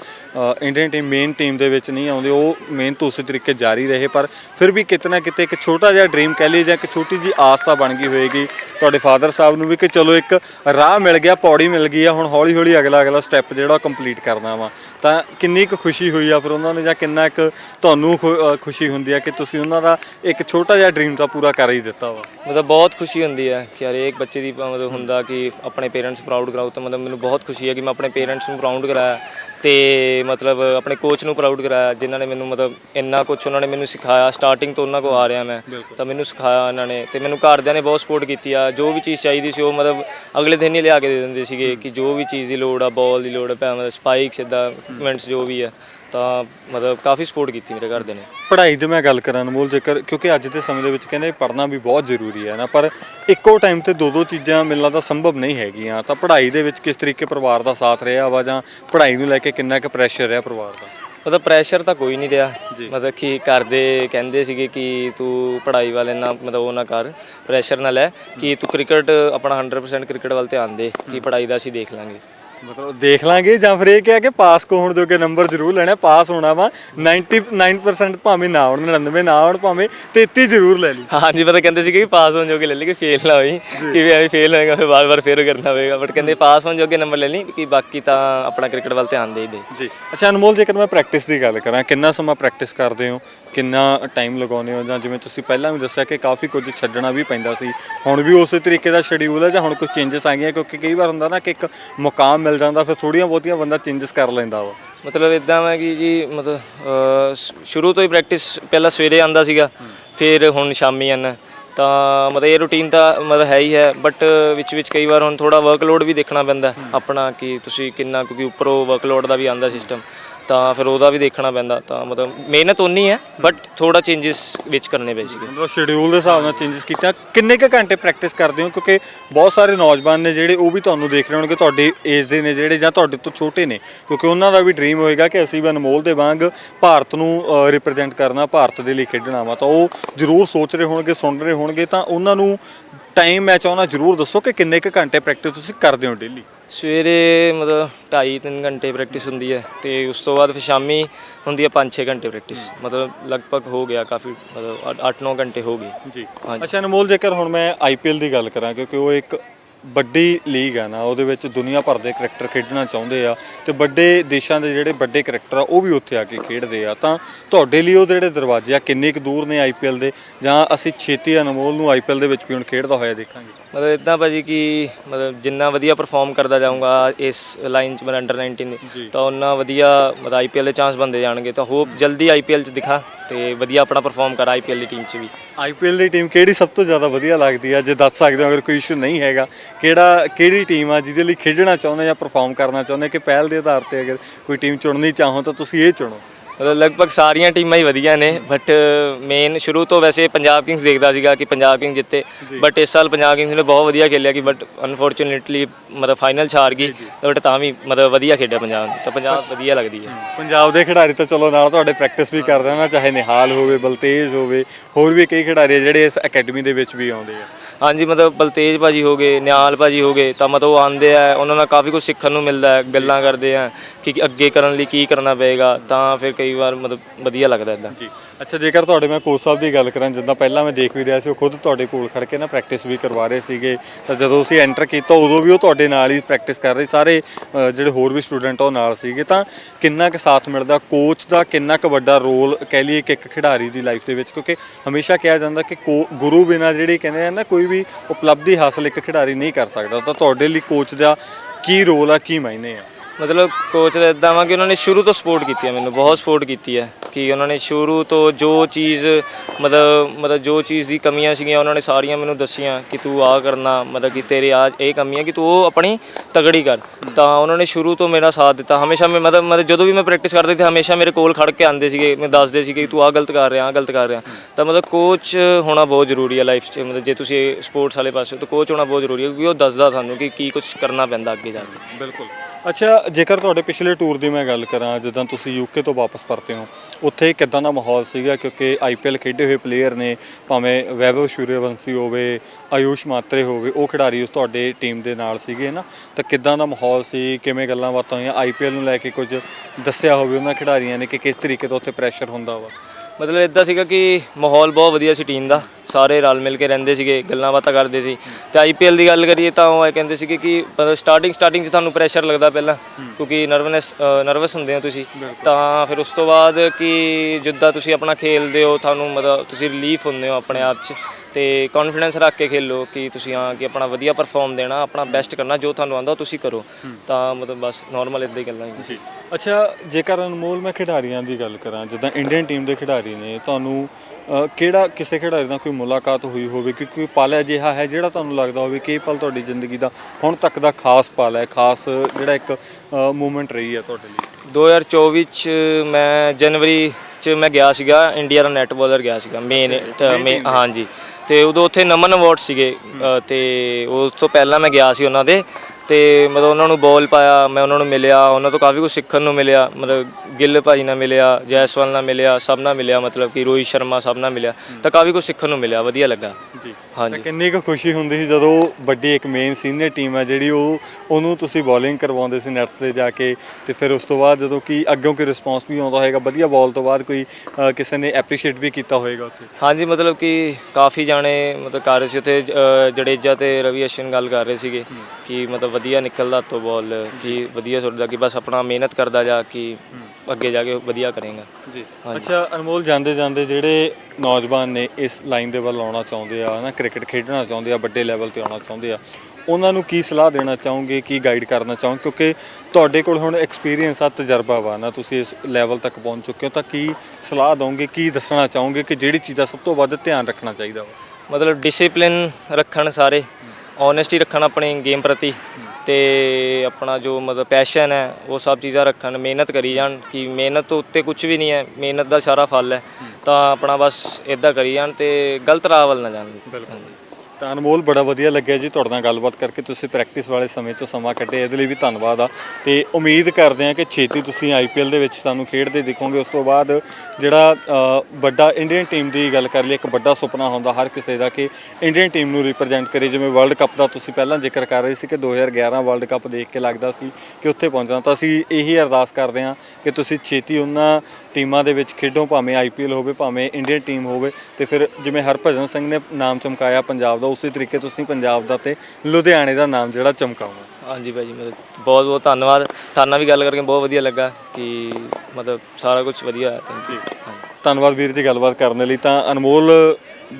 ਇੰਡੀਅਨ ਟੀਮ ਮੇਨ ਟੀਮ ਦੇ ਵਿੱਚ ਨਹੀਂ ਆਉਂਦੇ, ਉਹ ਮਿਹਨਤ ਉਸੇ ਤਰੀਕੇ ਜਾਰੀ ਰਹੇ, ਪਰ ਫਿਰ ਵੀ ਕਿਤੇ ਨਾ ਕਿਤੇ ਇੱਕ ਛੋਟਾ ਜਿਹਾ ਡ੍ਰੀਮ ਕਹਿ ਲਈ ਜਾਂ ਇੱਕ ਛੋਟੀ ਜੀ ਆਸ ਤਾਂ ਬਣ ਗਈ ਹੋਏਗੀ। ਤੁਹਾਡੇ ਫਾਦਰ ਸਾਹਿਬ ਨੂੰ ਵੀ ਕਿ ਚਲੋ ਇੱਕ ਰਾਹ ਮਿਲ ਗਿਆ, ਪੌੜੀ ਮਿਲ ਗਈ ਆ, ਹੁਣ ਹੌਲੀ ਹੌਲੀ ਅਗਲਾ ਅਗਲਾ ਸਟੈਪ ਜਿਹੜਾ ਉਹ ਕੰਪਲੀਟ ਕਰਨਾ ਵਾ। ਤਾਂ ਕਿੰਨੀ ਕੁ ਖੁਸ਼ੀ ਹੋਈ ਆ ਫਿਰ ਉਹਨਾਂ ਨੂੰ, ਜਾਂ ਕਿੰਨਾ ਕੁ ਤੁਹਾਨੂੰ ਖੁ- ਖੁਸ਼ੀ ਹੁੰਦੀ ਆ ਕਿ ਤੁਸੀਂ ਉਹਨਾਂ ਦਾ ਇੱਕ ਛੋਟਾ ਜਿਹਾ ਡ੍ਰੀਮ ਤਾਂ ਪੂਰਾ ਕਰ ਹੀ ਦਿੱਤਾ ਵਾ? ਮਤਲਬ ਬਹੁਤ ਖੁਸ਼ੀ ਹੁੰਦੀ ਹੈ ਕਿ ਹਰੇਕ ਬੱਚੇ ਦੀ ਮਤਲਬ ਹੁੰਦਾ ਕਿ ਆਪਣੇ ਪੇਰੈਂਟਸ ਪ੍ਰਾਊਡ ਕਰਾਓ ਤਾਂ ਮਤਲਬ ਮੈਨੂੰ ਬਹੁਤ ਖੁਸ਼ੀ ਹੈ ਕਿ ਮੈਂ ਆਪਣੇ ਪੇਰੈਂਟਸ ਨੂੰ ਪ੍ਰਾਊਡ ਕਰਾਇਆ ਤੇ ਮਤਲਬ ਆਪਣੇ ਕੋਚ ਨੂੰ ਪ੍ਰਾਊਡ ਕਰਾਇਆ ਜਿਨ੍ਹਾਂ ਨੇ ਮੈਨੂੰ ਮਤਲਬ ਇੰਨਾ ਕੁਝ ਉਹਨਾਂ ਨੇ ਮੈਨੂੰ ਸਿਖਾਇਆ ਸਟਾਰਟਿੰਗ ਤੋਂ ਉਹਨਾਂ ਕੋ ਆ ਰਿਹਾ ਮੈਂ ਤਾਂ ਮੈਨੂੰ ਸਿਖਾਇਆ ਇਹਨਾਂ ਨੇ ਤੇ ਮੈਨੂੰ ਘਰਦਿਆਂ ਨੇ ਬਹੁਤ ਸਪੋਰਟ ਕੀਤੀ ਆ ਜੋ ਵੀ ਚੀਜ਼ ਚਾਹੀਦੀ ਸੀ ਉਹ ਮਤਲਬ ਅਗਲੇ ਦਿਨ ਹੀ ਲਿਆ ਕੇ ਦੇ ਦਿੰਦੇ ਸੀਗੇ ਕਿ ਜੋ ਵੀ ਚੀਜ਼ ਦੀ ਲੋੜ ਆ ਬਾਲ ਦੀ ਲੋੜ ਆ ਭਾਵੇਂ ਸਪਾਈਕਸ ਇਦਾਂ ਇਕਵਿਪਮੈਂਟਸ ਜੋ ਵੀ ਆ। ਤਾਂ ਮਤਲਬ ਕਾਫੀ ਸਪੋਰਟ ਕੀਤੀ ਮੇਰੇ ਘਰਦਿਆਂ ਨੇ। ਪੜ੍ਹਾਈ ਦੀ ਮੈਂ ਗੱਲ ਕਰਾਂ ਅਨਮੋਲ ਜੇਕਰ ਕਿਉਂਕਿ ਅੱਜ ਦੇ ਸਮੇਂ ਦੇ ਵਿੱਚ ਕਹਿੰਦੇ ਪੜ੍ਹਨਾ ਵੀ ਬਹੁਤ ਜ਼ਰੂਰੀ ਹੈ ਨਾ ਪਰ ਇੱਕੋ ਟਾਈਮ ਤੇ ਦੋ ਦੋ ਚੀਜ਼ਾਂ ਮਿਲਣਾ ਤਾਂ ਸੰਭਵ ਨਹੀਂ ਹੈਗੀਆਂ। ਤਾਂ ਪੜ੍ਹਾਈ ਦੇ ਵਿੱਚ ਕਿਸ ਤਰੀਕੇ ਪਰਿਵਾਰ ਦਾ ਸਾਥ ਰਿਹਾ ਵਾ ਜਾਂ ਪੜ੍ਹਾਈ ਨੂੰ ਲੈ ਕੇ ਕਿੰਨਾ ਕੁ ਪ੍ਰੈਸ਼ਰ ਰਿਹਾ ਪਰਿਵਾਰ ਦਾ? ਮਤਲਬ ਪ੍ਰੈਸ਼ਰ ਤਾਂ ਕੋਈ ਨਹੀਂ ਰਿਹਾ। ਮਤਲਬ ਕਿ ਘਰ ਦੇ ਕਹਿੰਦੇ ਸੀਗੇ ਕਿ ਤੂੰ ਪੜ੍ਹਾਈ ਵੱਲ ਇੰਨਾ ਮਤਲਬ ਉਹ ਨਾ ਕਰ ਪ੍ਰੈਸ਼ਰ ਨਾ ਲੈ ਕਿ ਤੂੰ ਕ੍ਰਿਕਟ ਆਪਣਾ 100% ਕ੍ਰਿਕਟ ਵੱਲ ਧਿਆਨ ਦੇ ਕਿ ਪੜ੍ਹਾਈ ਦਾ ਅਸੀਂ ਦੇਖ ਲਾਂਗੇ। ਮਤਲਬ ਦੇਖ ਲਾਂਗੇ ਜਾਂ ਫਿਰ ਇਹ ਕਿਹਾ ਕਿ ਪਾਸ ਕੋ ਹੋਣ ਜੋਗੇ ਨੰਬਰ ਜ਼ਰੂਰ ਲੈਣਾ ਪਾਸ ਹੋਣਾ ਵਾ। 99% ਭਾਵੇਂ ਨਾ ਆਉਣ 99 ਨਾ ਆਉਣ ਭਾਵੇਂ 33 ਜ਼ਰੂਰ ਲੈ ਲਈ ਹਾਂਜੀ ਪਤਾ ਕਹਿੰਦੇ ਸੀਗੇ ਕਿ ਪਾਸ ਹੋਣ ਜੋਗੇ ਲੈ ਲਈ ਕਿ ਫੇਲ ਨਾ ਹੋਈ ਕਿ ਵੀ ਐਵੇਂ ਫੇਲ ਹੋਏਗਾ ਫਿਰ ਵਾਰ-ਵਾਰ ਫੇਰ ਕਰਨਾ ਹੋਏਗਾ ਬਟ ਕਹਿੰਦੇ ਪਾਸ ਹੋਣ ਜੋਗੇ ਨੰਬਰ ਲੈ ਲਈ ਕਿ ਬਾਕੀ ਤਾਂ ਆਪਣਾ ਕ੍ਰਿਕਟ ਵੱਲ ਧਿਆਨ ਦੇ ਹੀ ਦੇ। ਜੀ। ਅੱਛਾ ਅਨਮੋਲ ਜੇਕਰ ਮੈਂ ਪ੍ਰੈਕਟਿਸ ਦੀ ਗੱਲ ਕਰਾਂ ਕਿੰਨਾ ਸਮਾਂ ਪ੍ਰੈਕਟਿਸ ਕਰਦੇ ਹੋ? ਕਿੰਨਾ ਟਾਈਮ ਲਗਾਉਂਦੇ ਹੋ? ਜਾਂ ਜਿਵੇਂ ਤੁਸੀਂ ਪਹਿਲਾਂ ਵੀ ਦੱਸਿਆ ਕਿ ਕਾਫੀ ਕੁਝ ਛੱਡਣਾ ਵੀ ਪੈਂਦਾ ਸੀ ਹੁਣ ਵੀ ਉਸੇ ਤਰੀਕੇ ਦਾ ਸ਼ਡਿਊਲ ਹੈ ਜਾਂ ਹੁਣ ਕੁਝ ਚੇਂਜਸ ਆ ਗਈਆਂ? ਕਿਉਂਕਿ ਕਈ ਵਾਰ ਹੁੰਦਾ ਨਾ ਕਿ ਇੱਕ ਮੁਕਾਮ ਮਿਲ ਜਾਂਦਾ ਫਿਰ ਥੋੜੀਆਂ ਬਹੁਤੀਆਂ ਬੰਦਾ ਚੇਂਜਸ ਕਰ ਲੈਂਦਾ ਵਾ। ਮਤਲਬ ਇਦਾਂ ਮੈਂ ਕਿ ਜੀ ਮਤਲਬ ਅਹ, ਸ਼ੁਰੂ ਤੋਂ ਹੀ ਪ੍ਰੈਕਟਿਸ ਪਹਿਲਾਂ ਸਵੇਰੇ ਆਂਦਾ ਸੀਗਾ ਫਿਰ ਹੁਣ ਸ਼ਾਮੀ ਆਉਂਦਾ। ਤਾਂ ਮਤਲਬ ਇਹ ਰੂਟੀਨ ਤਾਂ ਮਤਲਬ ਹੈ ਹੀ ਹੈ ਬਟ ਵਿੱਚ ਵਿੱਚ ਕਈ ਵਾਰ ਹੁਣ ਥੋੜਾ ਵਰਕਲੋਡ ਵੀ ਦੇਖਣਾ ਪੈਂਦਾ ਆਪਣਾ ਕਿ ਤੁਸੀਂ ਕਿੰਨਾ ਕਿਉਂਕਿ ਉੱਪਰੋਂ ਵਰਕਲੋਡ ਦਾ ਵੀ ਆਂਦਾ ਸਿਸਟਮ ਤਾਂ ਫਿਰ ਉਹਦਾ ਵੀ ਦੇਖਣਾ ਪੈਂਦਾ, ਤਾਂ ਮਤਲਬ ਮਿਹਨਤ ਉਨੀ ਹੈ ਬਟ ਥੋੜਾ ਚੇਂਜਸ ਵਿੱਚ ਕਰਨੇ ਪਏ ਸੀਗੇ। ਮਤਲਬ ਸ਼ਡਿਊਲ ਦੇ ਹਿਸਾਬ ਨਾਲ ਚੇਂਜਸ ਕੀਤਾ ਕਿੰਨੇ ਕੁ ਘੰਟੇ ਪ੍ਰੈਕਟਿਸ ਕਰਦੇ ਹੋ? ਕਿਉਂਕਿ ਬਹੁਤ ਸਾਰੇ ਨੌਜਵਾਨ ਨੇ ਜਿਹੜੇ ਉਹ ਵੀ ਤੁਹਾਨੂੰ ਦੇਖ ਰਹੇ ਹੋਣਗੇ, ਤੁਹਾਡੀ ਏਜ ਦੇ ਨੇ ਜਿਹੜੇ ਜਾਂ ਤੁਹਾਡੇ ਤੋਂ ਛੋਟੇ ਨੇ। ਕਿਉਂਕਿ ਉਹਨਾਂ ਦਾ ਵੀ ਡ੍ਰੀਮ ਹੋਏਗਾ ਕਿ ਅਸੀਂ ਵੀ ਅਨਮੋਲ ਦੇ ਵਾਂਗ ਭਾਰਤ ਨੂੰ ਰਿਪਰੈਜ਼ੈਂਟ ਕਰਨਾ, ਭਾਰਤ ਦੇ ਲਈ ਖੇਡਣਾ ਵਾ। ਤਾਂ ਉਹ ਜ਼ਰੂਰ ਸੋਚ ਰਹੇ ਹੋਣਗੇ, ਸੁਣ ਰਹੇ ਹੋਣਗੇ। ਤਾਂ ਉਹਨਾਂ ਨੂੰ ਟਾਈਮ ਮੈਂ ਚਾਹੁੰਦਾ ਜ਼ਰੂਰ ਦੱਸੋ ਕਿ ਕਿੰਨੇ ਕੁ ਘੰਟੇ ਪ੍ਰੈਕਟਿਸ ਤੁਸੀਂ ਕਰਦੇ ਹੋ ਡੇਲੀ ਸਵੇਰੇ ਮਤਲਬ 2.5 3 ਘੰਟੇ ਪ੍ਰੈਕਟਿਸ ਹੁੰਦੀ ਹੈ ਤੇ ਉਸ ਤੋਂ ਬਾਅਦ ਫਿਰ ਸ਼ਾਮੀ ਹੁੰਦੀ ਹੈ 5-6 ਘੰਟੇ ਪ੍ਰੈਕਟਿਸ ਮਤਲਬ ਲਗਭਗ ਹੋ ਗਿਆ ਕਾਫੀ ਮਤਲਬ 8-9 ਘੰਟੇ ਹੋ ਗਏ। ਜੀ। ਅੱਛਾ ਅਨਮੋਲ ਜੇਕਰ ਹੁਣ ਮੈਂ ਆਈਪੀਐਲ ਦੀ ਗੱਲ ਕਰਾਂ ਕਿਉਂਕਿ ਉਹ ਇੱਕ ਵੱਡੀ ਲੀਗ ਹੈ ਨਾ ਉਹਦੇ ਵਿੱਚ ਦੁਨੀਆ ਭਰ ਦੇ ਕ੍ਰਿਕਟਰ ਖੇਡਣਾ ਚਾਹੁੰਦੇ ਆ ਤੇ ਵੱਡੇ ਦੇਸ਼ਾਂ ਦੇ ਜਿਹੜੇ ਵੱਡੇ ਕ੍ਰਿਕਟਰ ਆ ਉਹ ਵੀ ਉੱਥੇ ਆ ਕੇ ਖੇਡਦੇ ਆ। ਤਾਂ ਤੁਹਾਡੇ ਲਈ ਉਹ ਜਿਹੜੇ ਦਰਵਾਜ਼ੇ ਆ ਕਿੰਨੇ ਕੁ ਦੂਰ ਨੇ ਆਈਪੀਐਲ ਦੇ? ਜਾਂ ਅਸੀਂ ਛੇਤੀ ਅਨਮੋਲ ਨੂੰ ਆਈਪੀਐਲ ਦੇ ਵਿੱਚ ਵੀ ਹੁਣ ਖੇਡਦਾ ਹੋਇਆ ਦੇਖਾਂਗੇ? ਮਤਲਬ ਇਦਾਂ ਭਾਜੀ ਕਿ ਮਤਲਬ ਜਿੰਨਾ ਵਧੀਆ ਪਰਫਾਰਮ ਕਰਦਾ ਜਾਊਂਗਾ ਇਸ ਲਾਈਨ 'ਚ ਮੈਂ ਅੰਡਰ 19 ਜੀ। ਤਾਂ ਉਹਨਾਂ ਵਧੀਆ ਮਤਲਬ ਆਈਪੀਐਲ ਦੇ ਚਾਂਸ ਬੰਦੇ ਜਾਣਗੇ। ਤਾਂ ਹੋਪ ਜਲਦੀ ਆਈਪੀਐਲ 'ਚ ਦਿਖਾ ਤੇ ਵਧੀਆ ਆਪਣਾ ਪਰਫਾਰਮ ਕਰ ਆਈਪੀਐਲ ਦੀ ਟੀਮ 'ਚ ਵੀ। ਆਈਪੀਐਲ ਦੀ ਟੀਮ ਕਿਹੜੀ ਸਭ ਤੋਂ ਜ਼ਿਆਦਾ ਵਧੀਆ ਲੱਗਦੀ ਆ? ਜੇ ਦੱਸ ਸਕਦੇ ਹੋ ਅਗਰ ਕੋਈ ਇਸ਼ੂ ਨਹੀਂ ਹੈਗਾ। ਕਿਹੜਾ ਕਿਹੜੀ ਟੀਮ ਆ ਜਿਹਦੇ ਲਈ ਖੇਡਣਾ ਚਾਹੁੰਦੇ ਜਾਂ ਪਰਫਾਰਮ ਕਰਨਾ ਚਾਹੁੰਦੇ ਕਿ ਪਹਿਲ ਦੇ ਆਧਾਰ ਤੇ ਅਗਰ ਕੋਈ ਟੀਮ ਚੁਣਨੀ ਚਾਹੋ ਤਾਂ ਤੁਸੀਂ ਇਹ ਚੁਣੋ। ਮਤਲਬ ਲਗਭਗ ਸਾਰੀਆਂ ਟੀਮਾਂ ਹੀ ਵਧੀਆ ਨੇ ਬਟ ਮੇਨ ਸ਼ੁਰੂ ਤੋਂ ਵੈਸੇ ਪੰਜਾਬ ਕਿੰਗਸ ਦੇਖਦਾ ਸੀਗਾ ਕਿ ਪੰਜਾਬ ਕਿੰਗਸ ਜਿੱਤੇ ਬਟ ਇਸ ਸਾਲ ਪੰਜਾਬ ਕਿੰਗਸ ਨੇ ਬਹੁਤ ਵਧੀਆ ਖੇਲਿਆ ਕਿ ਬਟ ਅਨਫੋਰਚੂਨੇਟਲੀ ਮਤਲਬ ਫਾਈਨਲ ਹਾਰ ਗਈ ਬਟ ਤਾਂ ਵੀ ਮਤਲਬ ਵਧੀਆ ਖੇਡਿਆ ਪੰਜਾਬ ਨੇ ਤਾਂ ਪੰਜਾਬ ਵਧੀਆ ਲੱਗਦੀ ਹੈ। ਪੰਜਾਬ ਦੇ ਖਿਡਾਰੀ ਤਾਂ ਚਲੋ ਨਾਲ ਤੁਹਾਡੇ ਪ੍ਰੈਕਟਿਸ ਵੀ ਕਰ ਰਹੇ ਨਾ ਚਾਹੇ ਨਿਹਾਲ ਹੋਵੇ ਬਲਤੇਜ ਹੋਵੇ ਹੋਰ ਵੀ ਕਈ ਖਿਡਾਰੀ ਆ ਜਿਹੜੇ ਇਸ ਅਕੈਡਮੀ ਦੇ ਵਿੱਚ ਵੀ ਆਉਂਦੇ ਆ। ਹਾਂਜੀ, ਮਤਲਬ ਬਲਤੇਜ ਭਾਜੀ ਹੋ ਗਏ ਨਿਹਾਲ ਭਾਜੀ ਹੋ ਗਏ, ਤਾਂ ਮਤਲਬ ਉਹ ਆਉਂਦੇ ਆ, ਉਹਨਾਂ ਨਾਲ ਕਾਫੀ ਕੁਝ ਸਿੱਖਣ ਨੂੰ ਮਿਲਦਾ ਹੈ, ਗੱਲਾਂ ਕਰਦੇ ਆ, ਕਿ ਅੱਗੇ ਕਰਨ ਲਈ ਕੀ ਕਰਨਾ ਪਏਗਾ, ਤਾਂ ਫਿਰ ਕਈ ਵਾਰ ਮਤਲਬ ਵਧੀਆ ਲੱਗਦਾ ਇਦਾਂ। ਜੀ। ਅੱਛਾ ਜੇਕਰ ਤੁਹਾਡੇ ਮੈਂ ਕੋਚ ਸਾਹਿਬ ਦੀ ਗੱਲ ਕਰਾਂ ਜਿੱਦਾਂ ਪਹਿਲਾਂ ਮੈਂ ਦੇਖ ਵੀ ਰਿਹਾ ਸੀ ਉਹ ਖੁਦ ਤੁਹਾਡੇ ਕੋਲ ਖੜ ਕੇ ਨਾ ਪ੍ਰੈਕਟਿਸ ਵੀ ਕਰਵਾ ਰਹੇ ਸੀਗੇ। ਤਾਂ ਜਦੋਂ ਅਸੀਂ ਐਂਟਰ ਕੀਤਾ ਉਦੋਂ ਵੀ ਉਹ ਤੁਹਾਡੇ ਨਾਲ ਹੀ ਪ੍ਰੈਕਟਿਸ ਕਰ ਰਹੇ ਸਾਰੇ ਅ, ਜਿਹੜੇ ਹੋਰ ਵੀ ਸਟੂਡੈਂਟ ਉਹ ਨਾਲ ਸੀਗੇ। ਤਾਂ ਕਿੰਨਾ ਕੁ ਸਾਥ ਮਿਲਦਾ? ਕੋਚ ਦਾ ਕਿੰਨਾ ਕੁ ਵੱਡਾ ਰੋਲ ਕਹਿ ਲਈਏ ਕਿ ਇੱਕ ਖਿਡਾਰੀ ਦੀ ਲਾਈਫ ਦੇ ਵਿੱਚ? ਕਿਉਂਕਿ ਹਮੇਸ਼ਾ ਕਿਹਾ ਜਾਂਦਾ ਕਿ ਕੋ- ਗੁਰੂ ਬਿਨਾਂ ਜਿਹੜੀ ਕਹਿੰਦੇ ਆ ਨਾ ਕੋਈ ਵੀ ਉਪਲਬਧੀ ਹਾਸਲ ਇੱਕ ਖਿਡਾਰੀ ਨਹੀਂ ਕਰ ਸਕਦਾ। ਤਾਂ ਤੁਹਾਡੇ ਲਈ ਕੋਚ ਦਾ ਕੀ ਰੋਲ ਆ ਕੀ ਮਾਇਨੇ ਆ? ਮਤਲਬ ਕੋਚ ਦਾ ਇਦਾਂ ਵਾ ਕਿ ਉਹਨਾਂ ਨੇ ਸ਼ੁਰੂ ਤੋਂ ਸਪੋਰਟ ਕੀਤੀ ਹੈ ਮੈਨੂੰ, ਬਹੁਤ ਸਪੋਰਟ ਕੀਤੀ ਹੈ ਕਿ ਉਹਨਾਂ ਨੇ ਸ਼ੁਰੂ ਤੋਂ ਜੋ ਚੀਜ਼ ਮਤਲਬ ਮਤਲਬ ਜੋ ਚੀਜ਼ ਦੀ ਕਮੀਆਂ ਸੀਗੀਆਂ, ਉਹਨਾਂ ਨੇ ਸਾਰੀਆਂ ਮੈਨੂੰ ਦੱਸੀਆਂ ਕਿ ਤੂੰ ਆ ਕਰਨਾ, ਮਤਲਬ ਕਿ ਤੇਰੇ ਆ ਇਹ ਕਮੀ ਹੈ ਕਿ ਤੂੰ ਉਹ ਆਪਣੀ ਤਗੜੀ ਕਰ। ਤਾਂ ਉਹਨਾਂ ਨੇ ਸ਼ੁਰੂ ਤੋਂ ਮੇਰਾ ਸਾਥ ਦਿੱਤਾ। ਹਮੇਸ਼ਾ ਮੈਂ ਮਤਲਬ ਮਤਲਬ ਜਦੋਂ ਵੀ ਮੈਂ ਪ੍ਰੈਕਟਿਸ ਕਰਦਾ ਸੀ ਹਮੇਸ਼ਾ ਮੇਰੇ ਕੋਲ ਖੜ ਕੇ ਆਉਂਦੇ ਸੀਗੇ ਮੈਂ ਦੱਸਦੇ ਸੀਗੇ ਕਿ ਤੂੰ ਆ ਗਲਤ ਕਰ ਰਿਹਾ ਆ ਗਲਤ ਕਰ ਰਿਹਾ। ਤਾਂ ਮਤਲਬ ਕੋਚ ਹੋਣਾ ਬਹੁਤ ਜ਼ਰੂਰੀ ਹੈ ਲਾਈਫ 'ਚ, ਮਤਲਬ ਜੇ ਤੁਸੀਂ ਸਪੋਰਟਸ ਵਾਲੇ ਪਾਸੇ ਹੋ ਤਾਂ ਕੋਚ ਹੋਣਾ ਬਹੁਤ ਜ਼ਰੂਰੀ ਹੈ ਕਿਉਂਕਿ ਉਹ ਦੱਸਦਾ ਤੁਹਾਨੂੰ ਕਿ ਕੀ ਕੁਝ ਕਰਨਾ ਪੈਂਦਾ ਅੱਗੇ ਜਾ ਕੇ। ਬਿਲਕੁਲ। ਅੱਛਾ, ਜੇਕਰ ਤੁਹਾਡੇ ਪਿਛਲੇ ਟੂਰ ਦੀ ਮੈਂ ਗੱਲ ਕਰਾਂ, ਜਦੋਂ ਤੁਸੀਂ ਯੂਕੇ ਤੋਂ ਵਾਪਸ ਪਰਤੇ ਹੋ, ਉੱਥੇ ਕਿੱਦਾਂ ਦਾ ਮਾਹੌਲ ਸੀਗਾ? ਕਿਉਂਕਿ ਆਈਪੀਐਲ ਖੇਡੇ ਹੋਏ ਪਲੇਅਰ ਨੇ, ਭਾਵੇਂ ਵੈਭਵ ਸੂਰਯਵੰਸ਼ੀ ਹੋਵੇ, ਆਯੂਸ਼ ਮਾਤਰੇ ਹੋਵੇ, ਉਹ ਖਿਡਾਰੀ ਉਸ ਤੁਹਾਡੇ ਟੀਮ ਦੇ ਨਾਲ ਸੀਗੇ ਨਾ ਤਾਂ ਕਿੱਦਾਂ ਦਾ ਮਾਹੌਲ ਸੀ? ਕਿਵੇਂ ਗੱਲਾਂ ਬਾਤਾਂ ਹੋਈਆਂ? ਆਈਪੀਐਲ ਨੂੰ ਲੈ ਕੇ ਕੁਝ ਦੱਸਿਆ ਹੋਵੇ ਉਹਨਾਂ ਖਿਡਾਰੀਆਂ ਨੇ ਕਿ ਕਿਸ ਤਰੀਕੇ ਤੋਂ ਉੱਥੇ ਪ੍ਰੈਸ਼ਰ ਹੁੰਦਾ ਵਾ? ਮਤਲਬ ਇਦਾਂ ਸੀਗਾ ਕਿ ਮਾਹੌਲ ਬਹੁਤ ਵਧੀਆ ਸੀ ਟੀਮ ਦਾ। ਸਾਰੇ ਰਲ ਮਿਲ ਕੇ ਰਹਿੰਦੇ ਸੀਗੇ ਗੱਲਾਂ ਬਾਤਾਂ ਕਰਦੇ ਸੀ। ਤੇ ਆਈਪੀਐਲ ਦੀ ਗੱਲ ਕਰੀਏ ਤਾਂ ਉਹ ਇਹ ਕਹਿੰਦੇ ਸੀਗੇ ਕਿ ਮਤਲਬ ਸਟਾਰਟਿੰਗ ਸਟਾਰਟਿੰਗ 'ਚ ਤੁਹਾਨੂੰ ਪ੍ਰੈਸ਼ਰ ਲੱਗਦਾ ਪਹਿਲਾਂ ਕਿਉਂਕਿ ਨਰਵਨੈਸ ਨਰਵਸ ਹੁੰਦੇ ਹੋ ਤੁਸੀਂ। ਤਾਂ ਫਿਰ ਉਸ ਤੋਂ ਬਾਅਦ ਕਿ ਜਿੱਦਾਂ ਤੁਸੀਂ ਆਪਣਾ ਖੇਲਦੇ ਹੋ ਤੁਹਾਨੂੰ ਮਤਲਬ ਤੁਸੀਂ ਰਿਲੀਫ ਹੁੰਦੇ ਹੋ ਆਪਣੇ ਆਪ 'ਚ। ਤੇ ਕੌਨਫੀਡੈਂਸ ਰੱਖ ਕੇ ਖੇਲੋ ਕਿ ਤੁਸੀਂ ਹਾਂ ਕਿ ਆਪਣਾ ਵਧੀਆ ਪਰਫਾਰਮ ਦੇਣਾ ਆਪਣਾ ਬੈਸਟ ਕਰਨਾ ਜੋ ਤੁਹਾਨੂੰ ਆਉਂਦਾ ਤੁਸੀਂ ਕਰੋ। ਤਾਂ ਮਤਲਬ ਬਸ ਨਾਰਮਲ ਇਦਾਂ ਹੀ ਗੱਲਾਂ ਹੀ। ਸੀ ਅੱਛਾ ਜੇਕਰ ਅਨਮੋਲ ਮੈਂ ਖਿਡਾਰੀਆਂ ਦੀ ਗੱਲ ਕਰਾਂ ਜਿੱਦਾਂ ਇੰਡੀਅਨ ਟੀਮ ਦੇ ਖਿਡਾਰੀ ਨੇ ਤੁਹਾਨੂੰ ਕਿਹੜਾ ਕਿਸੇ ਖਿਡਾਰੀ ਨਾਲ ਕੋਈ ਮੁਲਾਕਾਤ ਹੋਈ ਹੋਵੇ ਕਿ ਕੋਈ ਪਲ ਅਜਿਹਾ ਹੈ ਜਿਹੜਾ ਤੁਹਾਨੂੰ ਲੱਗਦਾ ਹੋਵੇ ਕਿ ਇਹ ਪਲ ਤੁਹਾਡੀ ਜ਼ਿੰਦਗੀ ਦਾ ਹੁਣ ਤੱਕ ਦਾ ਖਾਸ ਪਲ ਹੈ ਖਾਸ ਜਿਹੜਾ ਇੱਕ ਮੂਮੈਂਟ ਰਹੀ ਹੈ ਤੁਹਾਡੇ ਲਈ? 2024 ਚ ਮੈਂ ਜਨਵਰੀ ਚ ਮੈਂ ਗਿਆ ਸੀਗਾ ਇੰਡੀਆ ਦਾ ਨੈਟ ਬਾਲਰ ਗਿਆ ਸੀਗਾ ਮੇਨ ਹਾਂਜੀ। ਤੇ ਉਦੋਂ ਉੱਥੇ ਨਮਨ ਅਵਾਰਡ ਸੀਗੇ ਅ, ਤੇ ਉਸ ਤੋਂ ਪਹਿਲਾਂ ਮੈਂ ਗਿਆ ਸੀ ਉਹਨਾਂ ਦੇ ਤੇ ਮਤਲਬ ਉਹਨਾਂ ਨੂੰ ਬੋਲ ਪਾਇਆ ਮੈਂ ਉਹਨਾਂ ਨੂੰ ਮਿਲਿਆ ਉਹਨਾਂ ਤੋਂ ਕਾਫੀ ਕੁਝ ਸਿੱਖਣ ਨੂੰ ਮਿਲਿਆ ਮਤਲਬ ਗਿੱਲ ਭਾਈ ਨਾਲ ਮਿਲਿਆ ਜੈਸਵਾਲ ਨਾਲ ਮਿਲਿਆ ਸਭ ਨਾਲ ਮਿਲਿਆ ਮਤਲਬ ਕਿ ਰੋਹਿਤ ਸ਼ਰਮਾ ਸਭ ਨਾਲ ਮਿਲਿਆ ਤਾਂ ਕਾਫੀ ਕੁਝ ਸਿੱਖਣ ਨੂੰ ਮਿਲਿਆ ਵਧੀਆ ਲੱਗਾ। ਜੀ। ਹਾਂਜੀ। ਤਾਂ ਕਿੰਨੀ ਕੁ ਖੁਸ਼ੀ ਹੁੰਦੀ ਸੀ ਜਦੋਂ ਵੱਡੀ ਇੱਕ ਮੇਨ ਸੀਨੀਅਰ ਟੀਮ ਹੈ ਜਿਹੜੀ ਉਹ ਉਹਨੂੰ ਤੁਸੀਂ ਬੋਲਿੰਗ ਕਰਵਾਉਂਦੇ ਸੀ ਨੈਟਸ ਤੇ ਜਾ ਕੇ ਤੇ ਫਿਰ ਉਸ ਤੋਂ ਬਾਅਦ ਜਦੋਂ ਕਿ ਅੱਗੋਂ ਕੋਈ ਰਿਸਪੌਂਸ ਵੀ ਆਉਂਦਾ ਹੋਏਗਾ ਵਧੀਆ ਬਾਲ ਤੋਂ ਬਾਅਦ ਕੋਈ ਅ, ਕਿਸੇ ਨੇ ਐਪਰੀਸ਼ੀਏਟ ਵੀ ਕੀਤਾ ਹੋਏਗਾ ਉੱਥੇ। ਹਾਂਜੀ ਮਤਲਬ ਕਿ ਕਾਫੀ ਜਾਣੇ ਮਤਲਬ ਕਰ ਰਹੇ ਸੀ ਉੱਥੇ ਅ, ਜਡੇਜਾ ਤੇ ਰਵੀ ਅਸ਼ਵਿਨ ਗੱਲ ਕਰ ਰਹੇ ਸੀਗੇ ਕਿ ਮਤਲਬ ਵਧੀਆ ਨਿਕਲਦਾ ਤੋਂ ਬਾਲ ਕਿ ਵਧੀਆ ਸੁੱਟਦਾ ਕਿ ਬਸ ਆਪਣਾ ਮਿਹਨਤ ਕਰਦਾ ਜਾ ਕਿ ਅੱਗੇ ਜਾ ਕੇ ਵਧੀਆ ਕਰੇਗਾ। ਜੀ। ਅੱਛਾ ਅਨਮੋਲ ਜਾਂਦੇ ਜਾਂਦੇ ਜਿਹੜੇ ਨੌਜਵਾਨ ਨੇ ਇਸ ਲਾਈਨ ਦੇ ਵੱਲ ਆਉਣਾ ਚਾਹੁੰਦੇ ਆ ਨਾ ਕ੍ਰਿਕਟ ਖੇਡਣਾ ਚਾਹੁੰਦੇ ਆ, ਵੱਡੇ ਲੈਵਲ ਤੇ ਆਉਣਾ ਚਾਹੁੰਦੇ ਆ। ਉਹਨਾਂ ਨੂੰ ਕੀ ਸਲਾਹ ਦੇਣਾ ਚਾਹੋਗੇ, ਕੀ ਗਾਈਡ ਕਰਨਾ ਚਾਹੋਗੇ? ਕਿਉਂਕਿ ਤੁਹਾਡੇ ਕੋਲ ਹੁਣ ਐਕਸਪੀਰੀਅੰਸ ਆ, ਤਜਰਬਾ ਵਾ ਨਾ, ਤੁਸੀਂ ਇਸ ਲੈਵਲ ਤੱਕ ਪਹੁੰਚ ਚੁੱਕੇ ਹੋ, ਤਾਂ ਕੀ ਸਲਾਹ ਦੋਗੇ ਕੀ ਦੱਸਣਾ ਚਾਹੋਗੇ ਕਿ ਜਿਹੜੀ ਚੀਜ਼ ਦਾ ਸਭ ਤੋਂ ਵੱਧ ਧਿਆਨ ਰੱਖਣਾ ਚਾਹੀਦਾ ਵਾ? ਮਤਲਬ ਡਿਸਪਲਿਨ ਰੱਖਣ ਸਾਰੇ ਓਨੈਸਟੀ ਰੱਖਣ ਆਪਣੀ ਗੇਮ ਪ੍ਰਤੀ ਤੇ ਆਪਣਾ ਜੋ ਮਤਲਬ ਪੈਸ਼ਨ ਹੈ, ਉਹ ਸਭ ਚੀਜ਼ਾਂ ਰੱਖਣ, ਮਿਹਨਤ ਕਰੀ ਜਾਣ, ਕਿ ਮਿਹਨਤ ਤੋਂ ਉੱਤੇ ਕੁਝ ਵੀ ਨਹੀਂ ਹੈ, ਮਿਹਨਤ ਦਾ ਸਾਰਾ ਫਲ ਹੈ। ਤਾਂ ਆਪਣਾ ਬਸ ਇਦਾਂ ਕਰੀ ਜਾਣ ਤੇ ਗਲਤ ਰਾਹ ਵੱਲ ਨਾ ਜਾਣ। ਬਿਲਕੁਲ। ਤਾਂ ਅਨਮੋਲ ਬੜਾ ਵਧੀਆ ਲੱਗਿਆ ਜੀ ਤੁਹਾਡੇ ਨਾਲ ਗੱਲਬਾਤ ਕਰਕੇ। ਤੁਸੀਂ ਪ੍ਰੈਕਟਿਸ ਵਾਲੇ ਸਮੇਂ 'ਚ ਸਮਾਂ ਕੱਢਿਆ ਇਹਦੇ ਲਈ ਵੀ ਧੰਨਵਾਦ ਆ। ਤੇ ਉਮੀਦ ਕਰਦੇ ਹਾਂ ਕਿ ਛੇਤੀ ਤੁਸੀਂ ਆਈਪੀਐਲ ਦੇ ਵਿੱਚ ਸਾਨੂੰ ਖੇਡਦੇ ਦੇਖੋਗੇ। ਉਸ ਤੋਂ ਬਾਅਦ ਜਿਹੜਾ ਅ, ਵੱਡਾ ਇੰਡੀਅਨ ਟੀਮ ਦੀ ਗੱਲ ਕਰ ਲਈ ਇੱਕ ਵੱਡਾ ਸੁਪਨਾ ਹੁੰਦਾ ਹਰ ਕਿਸੇ ਦਾ ਕਿ ਇੰਡੀਅਨ ਟੀਮ ਨੂੰ ਰਿਪਰੈਜ਼ੈਂਟ ਕਰੇ ਜਿਵੇਂ ਵਰਲਡ ਕੱਪ ਦਾ ਤੁਸੀਂ ਪਹਿਲਾਂ ਜ਼ਿਕਰ ਕਰ ਰਹੇ ਸੀ ਕਿ 2011 ਵਰਲਡ ਕੱਪ ਦੇਖ ਕੇ ਲੱਗਦਾ ਸੀ ਕਿ ਉੱਥੇ ਪਹੁੰਚਣਾ। ਤਾਂ ਅਸੀਂ ਇਹੀ ਅਰਦਾਸ ਕਰਦੇ ਹਾਂ ਕਿ ਤੁਸੀਂ ਛੇਤੀ ਉਹਨਾਂ ਟੀਮਾਂ ਦੇ ਵਿੱਚ ਖੇਡੋ ਭਾਵੇਂ ਆਈਪੀਐਲ ਹੋਵੇ ਭਾਵੇਂ ਇੰਡੀਅਨ ਟੀਮ ਹੋਵੇ ਤੇ ਫਿਰ ਜਿਵੇਂ ਹਰਭਜਨ ਸਿੰਘ ਨੇ ਨਾਮ ਚਮਕਾਇਆ ਪੰਜਾਬ ਦਾ ਉਸੇ ਤਰੀਕੇ ਤੁਸੀਂ ਪੰਜਾਬ ਦਾ ਤੇ ਲੁਧਿਆਣੇ ਦਾ ਨਾਮ ਜਿਹੜਾ ਚਮਕਾਉਣਾ ਹਾਂਜੀ ਭਾਈ ਜੀ ਮਤਲਬ ਬਹੁਤ ਬਹੁਤ ਧੰਨਵਾਦ। ਤੁਹਾਡੇ ਨਾਲ ਵੀ ਗੱਲ ਕਰਕੇ ਬਹੁਤ ਵਧੀਆ ਲੱਗਾ ਕਿ ਮਤਲਬ ਸਾਰਾ ਕੁਝ ਵਧੀਆ ਹੈ। ਥੈਂਕ ਯੂ ਧੰਨਵਾਦ ਵੀਰ ਜੀ ਗੱਲਬਾਤ ਕਰਨ ਲਈ। ਤਾਂ ਅਨਮੋਲ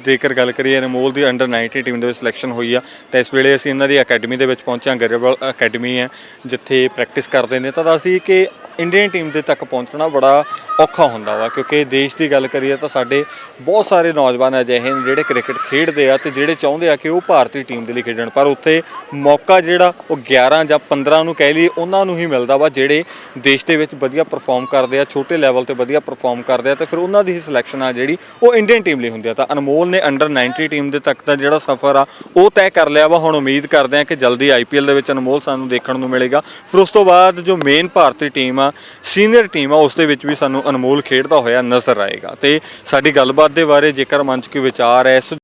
ਜੇਕਰ ਗੱਲ ਕਰੀਏ ਅਨਮੋਲ ਦੀ ਅੰਡਰ 90 ਟੀਮ ਦੇ ਵਿੱਚ ਸਿਲੈਕਸ਼ਨ ਹੋਈ ਆ, ਤਾਂ ਇਸ ਵੇਲੇ ਅਸੀਂ ਇਹਨਾਂ ਦੀ ਅਕੈਡਮੀ ਦੇ ਵਿੱਚ ਪਹੁੰਚੇ ਹਾਂ, ਗਰੇਵਾਲ ਅਕੈਡਮੀ ਹੈ, ਜਿੱਥੇ ਪ੍ਰੈਕਟਿਸ ਕਰਦੇ ਨੇ। ਤਾਂ ਦੱਸਦੀ ਕਿ ਇੰਡੀਅਨ ਟੀਮ ਦੇ ਤੱਕ ਪਹੁੰਚਣਾ ਬੜਾ ਔਖਾ ਹੁੰਦਾ ਵਾ, ਕਿਉਂਕਿ ਦੇਸ਼ ਦੀ ਗੱਲ ਕਰੀਏ ਤਾਂ ਸਾਡੇ ਬਹੁਤ ਸਾਰੇ ਨੌਜਵਾਨ ਅਜਿਹੇ ਨੇ ਜਿਹੜੇ ਕ੍ਰਿਕਟ ਖੇਡਦੇ ਆ ਤੇ ਜਿਹੜੇ ਚਾਹੁੰਦੇ ਆ ਕਿ ਉਹ ਭਾਰਤੀ ਟੀਮ ਦੇ ਲਈ ਖੇਡਣ। ਪਰ ਉੱਥੇ ਮੌਕਾ ਜਿਹੜਾ, ਉਹ 11 ਜਾਂ 15 ਨੂੰ ਕਹਿ ਲਈਏ, ਉਹਨਾਂ ਨੂੰ ਹੀ ਮਿਲਦਾ ਵਾ, ਜਿਹੜੇ ਦੇਸ਼ ਦੇ ਵਿੱਚ ਵਧੀਆ ਪਰਫਾਰਮ ਕਰਦੇ ਆ, ਛੋਟੇ ਲੈਵਲ ਤੇ ਵਧੀਆ ਪਰਫਾਰਮ ਕਰਦੇ ਆ, ਤੇ ਫਿਰ ਉਹਨਾਂ ਦੀ ਹੀ ਸਿਲੈਕਸ਼ਨ ਆ ਜਿਹੜੀ, ਉਹ ਇੰਡੀਅਨ ਟੀਮ ਲਈ ਹੁੰਦੀ ਆ। ਤਾਂ ਅਨਮੋਲ ਅਨਮੋਲ ਨੇ ਅੰਡਰ 90 ਟੀਮ ਦੇ ਤੱਕ ਦਾ ਜਿਹੜਾ ਸਫ਼ਰ ਆ, ਉਹ ਤੈਅ ਕਰ ਲਿਆ ਵਾ। ਹੁਣ ਉਮੀਦ ਕਰਦੇ ਆ ਕਿ ਜਲਦੀ ਆਈਪੀਐਲ ਦੇ ਵਿੱਚ ਅਨਮੋਲ ਸਾਨੂੰ ਦੇਖਣ ਨੂੰ ਮਿਲੇਗਾ। ਫਿਰ ਉਸ ਤੋਂ ਬਾਅਦ ਜੋ ਮੇਨ ਭਾਰਤੀ ਟੀਮ ਆ ਸੀਨੀਅਰ ਟੀਮ ਆ, ਉਸ ਦੇ ਵਿੱਚ ਵੀ ਸਾਨੂੰ ਅਨਮੋਲ ਖੇਡਦਾ ਹੋਇਆ ਨਜ਼ਰ ਆਏਗਾ। ਤੇ ਸਾਡੀ ਗੱਲਬਾਤ ਦੇ ਬਾਰੇ ਜੇਕਰ ਮਨ 'ਚ ਕੋਈ ਵਿਚਾਰ ਹੈ